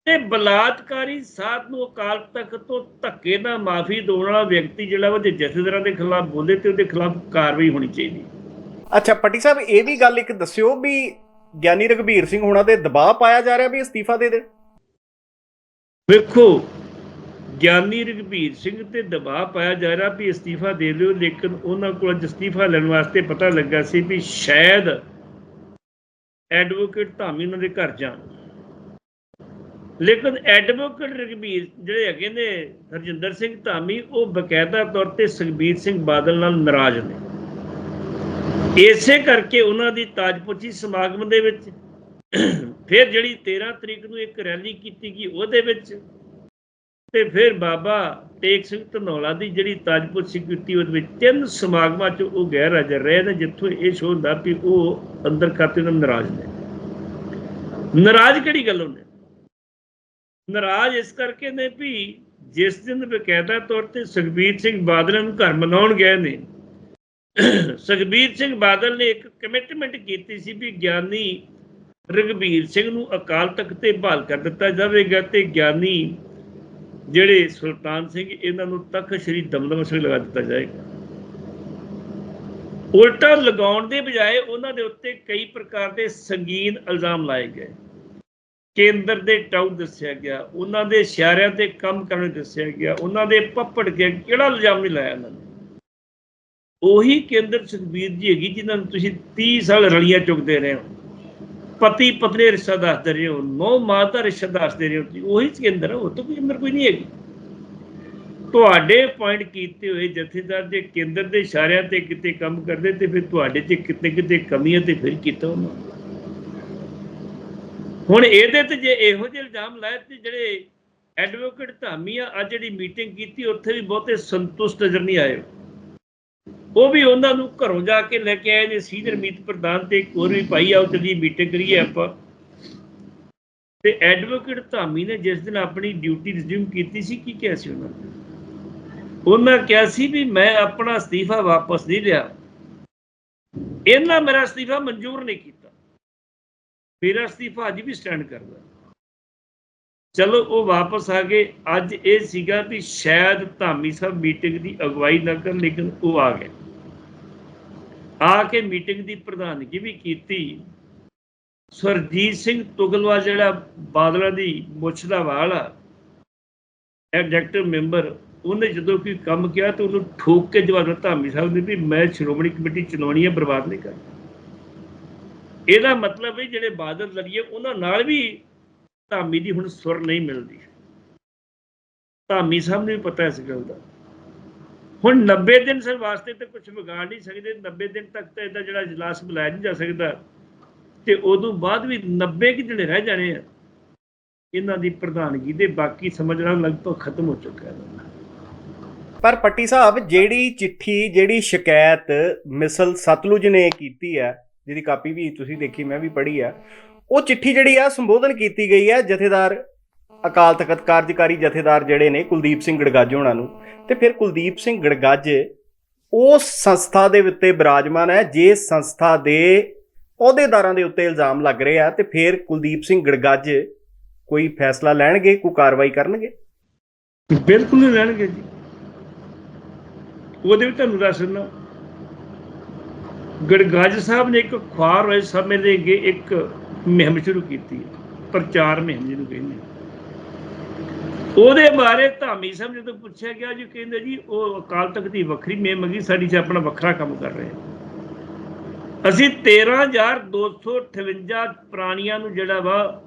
ਤੇ ਬਲਾਤਕਾਰੀ ਸਾਧ ਨੂੰ ਅਕਾਲ ਤਖਤ ਤੋਂ ਧੱਕੇ ਨਾਲ ਮਾਫੀ ਦੇਣ ਵਾਲਾ ਵਿਅਕਤੀ ਜਿਹੜਾ ਉਹਦੇ ਜਥੇਦਾਰਾਂ ਦੇ ਖਿਲਾਫ ਬੋਲੇ ਤੇ ਉਹਦੇ ਖਿਲਾਫ ਕਾਰਵਾਈ ਹੋਣੀ ਚਾਹੀਦੀ। ਅੱਛਾ ਪੱਟੀ ਸਾਹਿਬ ਇਹ ਵੀ ਗੱਲ ਇੱਕ ਦੱਸਿਓ ਵੀ ਗਿਆਨੀ ਰਘਬੀਰ ਸਿੰਘ ਹੋਣਾ ਤੇ ਦਬਾਅ ਪਾਇਆ ਜਾ ਰਿਹਾ ਵੀ ਅਸਤੀਫਾ ਦੇ ਦੇਣ। ਵੇਖੋ ਗਿਆਨੀ ਰਘਬੀਰ ਸਿੰਘ ਤੇ ਦਬਾਅ ਪਾਇਆ ਜਾ ਰਿਹਾ ਵੀ ਅਸਤੀਫਾ ਦੇ ਦਿਓ, ਲੇਕਿਨ ਉਹਨਾਂ ਕੋਲ ਅਸਤੀਫਾ ਲੈਣ ਵਾਸਤੇ ਪਤਾ ਲੱਗਾ ਸੀ ਵੀ ਸ਼ਾਇਦ ਐਡਵੋਕੇਟ ਧਾਮੀ ਉਹਨਾਂ ਦੇ ਘਰ ਜਾਣ। ਲੇਕਿਨ ਐਡਵੋਕੇਟ ਰਘਬੀਰ ਜਿਹੜੇ ਹੈਗੇ ਨੇ ਹਰਜਿੰਦਰ ਸਿੰਘ ਧਾਮੀ, ਉਹ ਬਕਾਇਦਾ ਤੌਰ ਤੇ ਸੁਖਬੀਰ ਸਿੰਘ ਬਾਦਲ ਨਾਲ ਨਾਰਾਜ਼ ਨੇ। ਇਸੇ ਕਰਕੇ ਉਹਨਾਂ ਦੀ ਤਾਜਪੁੱਛੀ ਸਮਾਗਮ ਦੇ ਵਿੱਚ, ਫਿਰ ਜਿਹੜੀ 13 ਤਰੀਕ ਨੂੰ ਇੱਕ ਰੈਲੀ ਕੀਤੀ ਗਈ, ਉਹਦੇ ਵਿੱਚ ਤੇ ਫਿਰ ਬਾਬਾ ਟੇਕ ਸਿੰਘ ਧਨੌਲਾ ਦੀ ਜਿਹੜੀ ਤਾਜਪੁੱਛੀ ਕੀਤੀ ਉਹਦੇ ਵਿੱਚ ਤਿੰਨ ਸਮਾਗਮਾਂ 'ਚ ਉਹ ਗੈਰ ਹਾਜ਼ਰ ਰਹੇ ਨੇ, ਜਿੱਥੋਂ ਇਹ ਸ਼ੋਅ ਹੁੰਦਾ ਵੀ ਉਹ ਅੰਦਰ ਖਾਤੇ ਨਾਲ ਨਾਰਾਜ਼ ਨੇ। ਨਾਰਾਜ਼ ਕਿਹੜੀ ਗੱਲੋਂ ਨੇ ਨਾਰਾਜ਼ ਇਸ ਕਰਕੇ ਨੇ ਵੀ ਜਿਸ ਦਿਨ ਬਕਾਇਦਾ ਤੌਰ ਤੇ ਸੁਖਬੀਰ ਸਿੰਘ ਬਾਦਲ ਨੂੰ ਘਰ ਮਨਾਉਣ ਗਏ ਨੇ, ਸੁਖਬੀਰ ਸਿੰਘ ਬਾਦਲ ਨੇ ਇੱਕ ਕਮਿਟਮੈਂਟ ਕੀਤੀ ਸੀ ਵੀ ਗਿਆਨੀ ਰਘਬੀਰ ਸਿੰਘ ਨੂੰ ਅਕਾਲ ਤਖਤ ਤੇ ਬਹਾਲ ਕਰ ਦਿੱਤਾ ਜਾਵੇਗਾ ਤੇ ਗਿਆਨੀ ਜਿਹੜੇ ਸੁਲਤਾਨ ਸਿੰਘ, ਇਹਨਾਂ ਨੂੰ ਤਖਤ ਸ੍ਰੀ ਦਮਦਮ ਸਿੰਘ ਲਗਾ ਦਿੱਤਾ ਜਾਏਗਾ ਉਲਟਾ ਲਗਾਉਣ ਦੇ ਬਜਾਏ ਉਹਨਾਂ ਦੇ ਉੱਤੇ ਕਈ ਪ੍ਰਕਾਰ ਦੇ ਸੰਗੀਨ ਇਲਜ਼ਾਮ ਲਾਏ ਗਏ। ਕੇਂਦਰ ਦੇ ਟਾਊ ਦੱਸਿਆ ਗਿਆ, ਉਹਨਾਂ ਦੇ ਇਸ਼ਾਰਿਆਂ ਤੇ ਕੰਮ ਕਰਨ ਦੱਸਿਆ ਗਿਆ, ਉਹਨਾਂ ਦੇ ਪੱਪੜ ਕੇ ਕਿਹੜਾ ਇਲਜ਼ਾਮ ਨਹੀਂ ਲਾਇਆ ਇਹਨਾਂ ਨੇ? ਉਹੀ ਕੇਂਦਰ ਸੁਖਬੀਰ ਜੀ ਹੈਗੀ, ਜਿਨ੍ਹਾਂ ਨੂੰ ਤੁਸੀਂ 30 ਸਾਲ ਰਲੀਆਂ ਚੁੱਕਦੇ ਰਹੇ ਹੋ। ਪਤੀ ਪਤਨੀ ਰਿਸ਼ਤਾ ਦੱਸਦੇ ਰਹੇ ਹੋ, ਨੋ ਮਾਂ ਰਿਸ਼ਤਾ ਦੱਸਦੇ ਰਹੇ ਹੋ ਉਹੀ ਕੇਂਦਰ ਹੈ, ਉਹ ਤਾਂ ਕੋਈ ਅੰਦਰ ਕੋਈ ਨਹੀਂ ਹੈਗੀ। ਤੁਹਾਡੇ ਪੁਆਇੰਟ ਕੀਤੇ ਹੋਏ ਜਥੇਦਾਰ ਜੇ ਕੇਂਦਰ ਦੇ ਇਸ਼ਾਰਿਆਂ ਤੇ ਕਿਤੇ ਕੰਮ ਕਰਦੇ ਤੇ ਫਿਰ ਤੁਹਾਡੇ 'ਚ ਕਿਤੇ ਕਿਤੇ ਕਮੀਆਂ ਤੇ ਫਿਰ ਕੀਤਾ ਉਹਨਾਂ ਹੁਣ ਇਹਦੇ ਤੇ ਜੇ ਇਹੋ ਜਿਹੇ ਇਲਜ਼ਾਮ ਲਾਏ ਤੇ ਜਿਹੜੇ ਐਡਵੋਕੇਟ ਧਾਮੀ ਆ, ਅੱਜ ਜਿਹੜੀ ਮੀਟਿੰਗ ਕੀਤੀ, ਉੱਥੇ ਵੀ ਬਹੁਤੇ ਸੰਤੁਸ਼ਟ ਨਜ਼ਰ ਨਹੀਂ ਆਏ। ਉਹ ਵੀ ਉਹਨਾਂ ਨੂੰ ਘਰੋਂ ਜਾ ਕੇ ਲੈ ਕੇ ਆਏ ਨੇ, ਸੀਨੀਅਰ ਮੀਤ ਪ੍ਰਧਾਨ ਤੇ ਇੱਕ ਹੋਰ ਵੀ ਭਾਈ ਆਓ ਚੱਲੀਏ ਮੀਟਿੰਗ ਕਰੀਏ ਆਪਾਂ। ਤੇ ਐਡਵੋਕੇਟ ਧਾਮੀ ਨੇ ਜਿਸ ਦਿਨ ਆਪਣੀ ਡਿਊਟੀ ਰਿਜ਼ਿਊਮ ਕੀਤੀ ਸੀ, ਕੀ ਕਿਹਾ ਸੀ ਉਹਨਾਂ ਉਹਨਾਂ ਕਿਹਾ ਸੀ ਵੀ ਮੈਂ ਆਪਣਾ ਅਸਤੀਫਾ ਵਾਪਸ ਨਹੀਂ ਲਿਆ। ਇਹਨਾਂ ਮੇਰਾ ਅਸਤੀਫਾ ਮਨਜ਼ੂਰ ਨਹੀਂ ਕੀਤਾ। ਮੇਰਾ ਅਸਤੀਫਾ ਅੱਜ ਵੀ ਸਟੈਂਡ ਕਰਦਾ। ਚਲੋ, ਉਹ ਵਾਪਸ ਆ ਗਏ। ਅੱਜ ਇਹ ਸੀਗਾ ਵੀ ਸ਼ਾਇਦ ਧਾਮੀ ਸਾਹਿਬ ਮੀਟਿੰਗ ਦੀ ਅਗਵਾਈ ਨਾ ਕਰਨ, ਲੇਕਿਨ ਉਹ ਆ ਗਏ। ਆ ਕੇ ਮੀਟਿੰਗ ਦੀ ਪ੍ਰਧਾਨਗੀ ਵੀ ਕੀਤੀ। ਸਰਜੀਤ ਸਿੰਘ ਤੁਗਲਵਾ ਜਿਹੜਾ ਬਾਦਲਾਂ ਦੀ ਮੁੱਛ ਦਾ ਵਾਲ ਆ ਐਗਜ਼ੈਕਟਿਵ ਮੈਂਬਰ, ਉਹਨੇ ਜਦੋਂ ਕੋਈ ਕੰਮ ਕਿਹਾ ਤਾਂ ਉਹਨੂੰ ਠੋਕ ਕੇ ਜਵਾਬ ਧਾਮੀ ਸਾਹਿਬ ਨੇ ਵੀ ਮੈਂ ਸ਼੍ਰੋਮਣੀ ਕਮੇਟੀ ਚਲਾਉਣੀ ਹੈ ਬਰਬਾਦ ਨਹੀਂ ਕਰਨੀ ਇਹਦਾ ਮਤਲਬ ਹੈ ਜਿਹੜੇ ਬਾਦਲ ਲੜੀਏ, ਉਹਨਾਂ ਨਾਲ ਵੀ ਧਾਮੀ ਦੀ ਹੁਣ ਸੁਰ ਨਹੀਂ ਮਿਲਦੀ। ਧਾਮੀ ਸਾਹਿਬ ਨੂੰ ਵੀ ਪਤਾ ਇਸ ਗੱਲ ਦਾ। ਹੁਣ 90 ਦਿਨ ਸਰ ਵਾਸਤੇ ਤਾਂ ਕੁਝ ਵਿਗਾੜ ਨਹੀਂ ਸਕਦੇ 90 ਦਿਨ ਤੱਕ ਤਾਂ ਇਹਦਾ ਜਿਹੜਾ ਇਜਲਾਸ ਬੁਲਾਇਆ ਨਹੀਂ ਜਾ ਸਕਦਾ। ਤੇ ਉਦੋਂ ਬਾਅਦ ਵੀ 90 ਕਿ ਜਿਹੜੇ ਰਹਿ ਜਾਣੇ ਆ, ਇਹਨਾਂ ਦੀ ਪ੍ਰਧਾਨਗੀ ਦੇ ਬਾਕੀ ਸਮਝਣਾ ਲਗਭਗ ਖਤਮ ਹੋ ਚੁੱਕਾ ਹੈ। ਪਰ ਪੱਟੀ ਸਾਹਿਬ, ਜਿਹੜੀ ਚਿੱਠੀ, ਜਿਹੜੀ ਸ਼ਿਕਾਇਤ ਮਿਸਲ ਸਤਲੁਜ ਨੇ ਕੀਤੀ ਹੈ, ਜਿਹਦੀ ਕਾਪੀ ਵੀ ਤੁਸੀਂ ਦੇਖੀ, ਮੈਂ ਵੀ ਪੜ੍ਹੀ ਆ ਉਹ ਚਿੱਠੀ ਜਿਹੜੀ ਆ ਸੰਬੋਧਨ ਕੀਤੀ ਗਈ ਹੈ ਜਥੇਦਾਰ ਅਕਾਲ ਤਖਤ ਕਾਰਜਕਾਰੀ ਜਥੇਦਾਰ ਜਿਹੜੇ ਨੇ ਕੁਲਦੀਪ ਸਿੰਘ ਗੜਗਾਜ ਉਹਨਾਂ ਨੂੰ। ਤੇ ਫਿਰ ਕੁਲਦੀਪ ਸਿੰਘ ਗੜਗਾਜ ਉਸ ਸੰਸਥਾ ਦੇ ਉੱਤੇ ਬਿਰਾਜਮਾਨ ਹੈ, ਜੇ ਸੰਸਥਾ ਦੇ ਅਹੁਦੇਦਾਰਾਂ ਦੇ ਉੱਤੇ ਇਲਜ਼ਾਮ ਲੱਗ ਰਹੇ ਆ, ਤੇ ਫਿਰ ਕੁਲਦੀਪ ਸਿੰਘ ਗੜਗਾਜ ਕੋਈ ਫੈਸਲਾ ਲੈਣਗੇ, ਕੋਈ ਕਾਰਵਾਈ ਕਰਨਗੇ? ਬਿਲਕੁਲ ਨਹੀਂ ਲੈਣਗੇ ਜੀ। ਉਹਦੇ ਵਿੱਚ ਤੁਹਾਨੂੰ ਦੱਸ ਦਿੰਦਾ ਗੜਗਾਜ ਸਾਹਿਬ ਨੇ ਇੱਕ ਖੁਆਰ ਹੋਏ ਸਮੇਂ ਦੇ ਅੱਗੇ ਇੱਕ ਮੁਹਿੰਮ ਸ਼ੁਰੂ ਕੀਤੀ ਪ੍ਰਚਾਰ ਮੁਹਿੰਮ ਜਿਹਨੂੰ ਕਹਿੰਦੇ ਉਹਦੇ ਬਾਰੇ ਧਾਮੀ ਸਾਹਿਬ ਜਦੋਂ ਪੁੱਛਿਆ ਗਿਆ ਜੀ, ਕਹਿੰਦੇ ਜੀ, ਉਹ ਅਕਾਲ ਤਖਤ ਦੀ ਵੱਖਰੀ ਮੁਹਿੰਮ ਹੈਗੀ, ਸਾਡੀ ਚ ਆਪਣਾ ਵੱਖਰਾ ਕੰਮ ਕਰ ਰਹੇ ਹਾਂ ਅਸੀਂ 13258 ਪ੍ਰਾਣੀਆਂ ਨੂੰ ਜਿਹੜਾ ਵਾ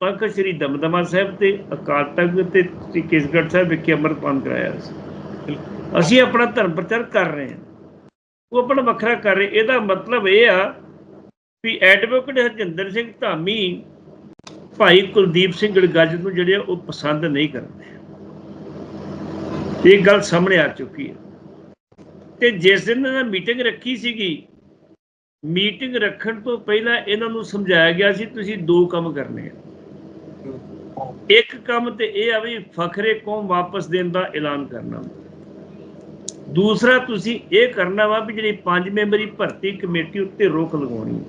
ਤਖਤ ਸ੍ਰੀ ਦਮਦਮਾ ਸਾਹਿਬ ਤੇ ਅਕਾਲ ਤਖਤ ਤੇ ਸ੍ਰੀ ਕੇਸਗੜ੍ਹ ਸਾਹਿਬ ਵਿਖੇ ਅੰਮ੍ਰਿਤਪਾਨ ਕਰਾਇਆ ਸੀ। ਅਸੀਂ ਆਪਣਾ ਧਰਮ ਪ੍ਰਚਾਰ ਕਰ ਰਹੇ ਹਾਂ। ਉਹ ਆਪਣਾ ਵੱਖਰਾ ਕਰ ਰਹੇ। ਇਹਦਾ ਮਤਲਬ ਇਹ ਆ ਵੀ ਐਡਵੋਕੇਟ ਹਰਜਿੰਦਰ ਸਿੰਘ ਧਾਮੀ ਭਾਈ ਕੁਲਦੀਪ ਸਿੰਘ ਗੜਗੱਜ ਨੂੰ ਜਿਹੜੇ ਉਹ ਪਸੰਦ ਨਹੀਂ ਕਰਦੇ। ਇਹ ਗੱਲ ਸਾਹਮਣੇ ਆ ਚੁੱਕੀ ਹੈ। ਤੇ ਜਿਸ ਦਿਨ ਇਹਨਾਂ ਮੀਟਿੰਗ ਰੱਖੀ ਸੀਗੀ, ਮੀਟਿੰਗ ਰੱਖਣ ਤੋਂ ਪਹਿਲਾਂ ਇਹਨਾਂ ਨੂੰ ਸਮਝਾਇਆ ਗਿਆ ਸੀ, ਤੁਸੀਂ ਦੋ ਕੰਮ ਕਰਨੇ ਆ। ਇੱਕ ਕੰਮ ਤੇ ਇਹ ਆ ਵੀ ਫਖਰੇ ਕੌਮ ਵਾਪਸ ਦੇਣ ਦਾ ਐਲਾਨ ਕਰਨਾ। ਦੂਸਰਾ, ਤੁਸੀਂ ਇਹ ਕਰਨਾ ਵਾ ਵੀ ਜਿਹੜੀ ਪੰਜ ਮੈਂਬਰੀ ਭਰਤੀ ਕਮੇਟੀ ਉੱਤੇ ਰੋਕ ਲਗਾਉਣੀ।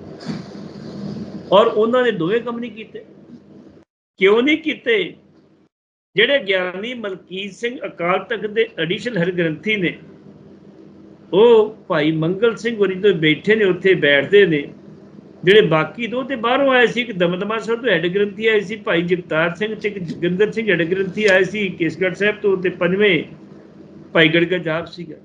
ਔਰ ਉਹਨਾਂ ਨੇ ਦੋਵੇਂ ਕੰਮ ਨਹੀਂ ਕੀਤੇ। ਕਿਉਂ ਨਹੀਂ ਕੀਤੇ? ਜਿਹੜੇ ਗਿਆਨੀ ਮਲਕੀਤ ਸਿੰਘ ਅਕਾਲ ਤਖਤ ਦੇ ਐਡੀਸ਼ਨਲ ਹਰਗ੍ਰੰਥੀ ਨੇ, ਉਹ ਭਾਈ ਮੰਗਲ ਸਿੰਘ ਹੋਰੀ ਤੋਂ ਬੈਠੇ ਨੇ, ਉੱਥੇ ਬੈਠਦੇ ਨੇ। ਜਿਹੜੇ ਬਾਕੀ ਦੋ ਤੇ ਬਾਹਰੋਂ ਆਏ ਸੀ, ਇੱਕ ਦਮਦਮਾ ਸਾਹਿਬ ਤੋਂ ਹੈਡ ਗ੍ਰੰਥੀ ਆਏ ਸੀ, ਭਾਈ ਜਗਤਾਰ ਸਿੰਘ ਤੇ ਇੱਕ ਜੋਗਿੰਦਰ ਸਿੰਘ ਹੈਡ ਗ੍ਰੰਥੀ ਆਏ ਸੀ, ਕੇਸਗੜ੍ਹ ਸਾਹਿਬ ਤੋਂ ਤੇ ਪੰਜਵੇਂ ਭਾਈ ਗੜਗਾ ਜਾਪ ਸੀਗਾ।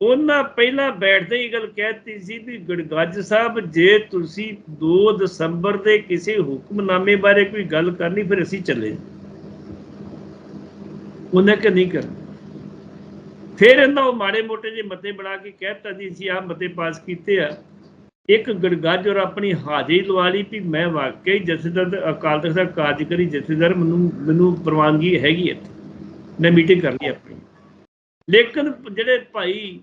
ਉਹਨਾਂ ਪਹਿਲਾਂ ਬੈਠਦੇ ਹੀ ਗੱਲ ਕਹਿਤੀ ਸੀ ਵੀ ਗੜਗੱਜ ਸਾਹਿਬ, ਜੇ ਤੁਸੀਂ 2 ਦਸੰਬਰ ਦੇ ਕਿਸੇ ਹੁਕਮਨਾਮੇ ਬਾਰੇ ਕੋਈ ਗੱਲ ਕਰਨੀ, ਫਿਰ ਅਸੀਂ ਚੱਲੇ। ਉਹਨੇ ਕਿ ਨਹੀਂ ਕਰਨੀ। ਫਿਰ ਇਹਨਾਂ ਉਹ ਮਾੜੇ ਮੋਟੇ ਜਿਹੇ ਮਤੇ ਬਣਾ ਕੇ ਕਹਿਤਾ ਜੀ ਸੀ ਆਹ ਮਤੇ ਪਾਸ ਕੀਤੇ ਆ। ਇੱਕ ਗੜਗੱਜ ਔਰ ਆਪਣੀ ਹਾਜ਼ਰੀ ਲਵਾ ਲਈ ਵੀ ਮੈਂ ਵਾਕਈ ਜਥੇਦਾਰ, ਅਕਾਲ ਤਖਤ ਦਾ ਕਾਰਜਕਾਰੀ ਜਥੇਦਾਰ ਮੈਨੂੰ ਮੈਨੂੰ ਪ੍ਰਵਾਨਗੀ ਹੈਗੀ ਹੈ ਮੈਂ ਮੀਟਿੰਗ ਕਰਨੀ ਆਪਣੀ। ਲੇਕਿਨ ਜਿਹੜੇ ਭਾਈ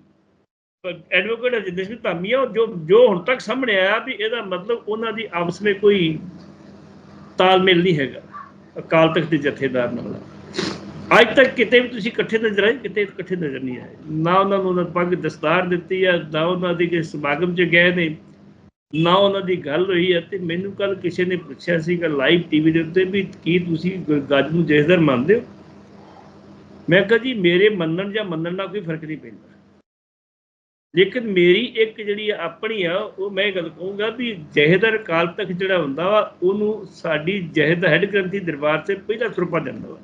ਐਡਵੋਕੇਟ ਅਜਿੰਦਰ ਸਿੰਘ ਧਾਮੀਆ ਜੋ ਜੋ ਹੁਣ ਤੱਕ ਸਾਹਮਣੇ ਆਇਆ ਵੀ ਇਹਦਾ ਮਤਲਬ ਉਹਨਾਂ ਦੀ ਆਪਸ ਵਿੱਚ ਕੋਈ ਤਾਲਮੇਲ ਨਹੀਂ ਹੈਗਾ, ਅਕਾਲ ਤਖਤ ਦੇ ਜਥੇਦਾਰ ਨਾਲ। ਅੱਜ ਤੱਕ ਕਿਤੇ ਵੀ ਤੁਸੀਂ ਇਕੱਠੇ ਨਜ਼ਰ ਆਏ, ਕਿਤੇ ਇਕੱਠੇ ਨਜ਼ਰ ਨਹੀਂ ਆਏ। ਨਾ ਉਹਨਾਂ ਨੂੰ ਉਹਨਾਂ ਪੱਗ ਦਸਤਾਰ ਦਿੱਤੀ ਆ, ਨਾ ਉਹਨਾਂ ਦੀ ਕਿਸੇ ਸਮਾਗਮ 'ਚ ਗਏ ਨੇ, ਨਾ ਉਹਨਾਂ ਦੀ ਗੱਲ ਹੋਈ ਹੈ ਤੇ ਮੈਨੂੰ ਕੱਲ ਕਿਸੇ ਨੇ ਪੁੱਛਿਆ ਸੀਗਾ ਲਾਈਵ ਟੀਵੀ ਦੇ ਉੱਤੇ ਵੀ ਕੀ ਤੁਸੀਂ ਗੱਜ ਨੂੰ ਜਥੇਦਾਰ ਮੰਨਦੇ ਹੋ? ਮੈਂ ਕਿਹਾ ਜੀ, ਮੇਰੇ ਮੰਨਣ ਜਾਂ ਮੰਨਣ ਨਾਲ ਕੋਈ ਫ਼ਰਕ ਨਹੀਂ ਪੈਂਦਾ। ਲੇਕਿਨ ਮੇਰੀ ਇੱਕ ਜਿਹੜੀ ਆਪਣੀ ਆ, ਉਹ ਮੈਂ ਇਹ ਗੱਲ ਕਹੂੰਗਾ ਵੀ ਜਹੇਦਰ ਕਾਲ ਤੱਕ ਜਿਹੜਾ ਹੁੰਦਾ ਵਾ, ਉਹਨੂੰ ਸਾਡੀ ਜਹਦ ਹੈਡ ਗ੍ਰੰਥੀ ਦਰਬਾਰ ਤੇ ਪਹਿਲਾ ਸਰੂਪਾ ਦਿੰਦਾ ਵਾ।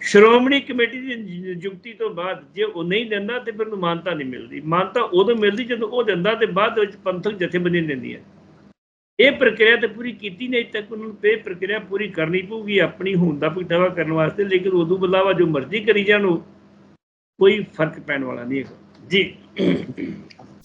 ਸ਼੍ਰੋਮਣੀ ਕਮੇਟੀ ਦੀ ਨਿਯੁਕਤੀ ਤੋਂ ਬਾਅਦ ਜੇ ਉਹ ਨਹੀਂ ਦਿੰਦਾ ਤੇ ਫਿਰ ਨੂੰ ਮਾਨਤਾ ਨਹੀਂ ਮਿਲਦੀ। ਮਾਨਤਾ ਉਦੋਂ ਮਿਲਦੀ ਜਦੋਂ ਉਹ ਦਿੰਦਾ ਤੇ ਬਾਅਦ ਵਿੱਚ ਪੰਥਕ ਜਥੇਬੰਦੀਆਂ ਦਿੰਦੀਆਂ ਇਹ ਪ੍ਰਕਿਰਿਆ ਤੇ ਪੂਰੀ ਕੀਤੀ ਨਹੀਂ ਅਜੇ ਤੱਕ ਉਹਨਾਂ ਨੂੰ ਇਹ ਪ੍ਰਕਿਰਿਆ ਪੂਰੀ ਕਰਨੀ ਪਊਗੀ ਆਪਣੀ ਹੋਂਦ ਦਾ ਭੁਗਤਾਵਾ ਕਰਨ ਵਾਸਤੇ, ਲੇਕਿਨ ਉਦੋਂ ਬੁਲਾਵਾ ਜੋ ਮਰਜ਼ੀ ਕਰੀ ਜਾਣ, ਉਹ ਕੋਈ ਫ਼ਰਕ ਪੈਣ ਵਾਲਾ ਨਹੀਂ ਹੈਗਾ। ਜੀ।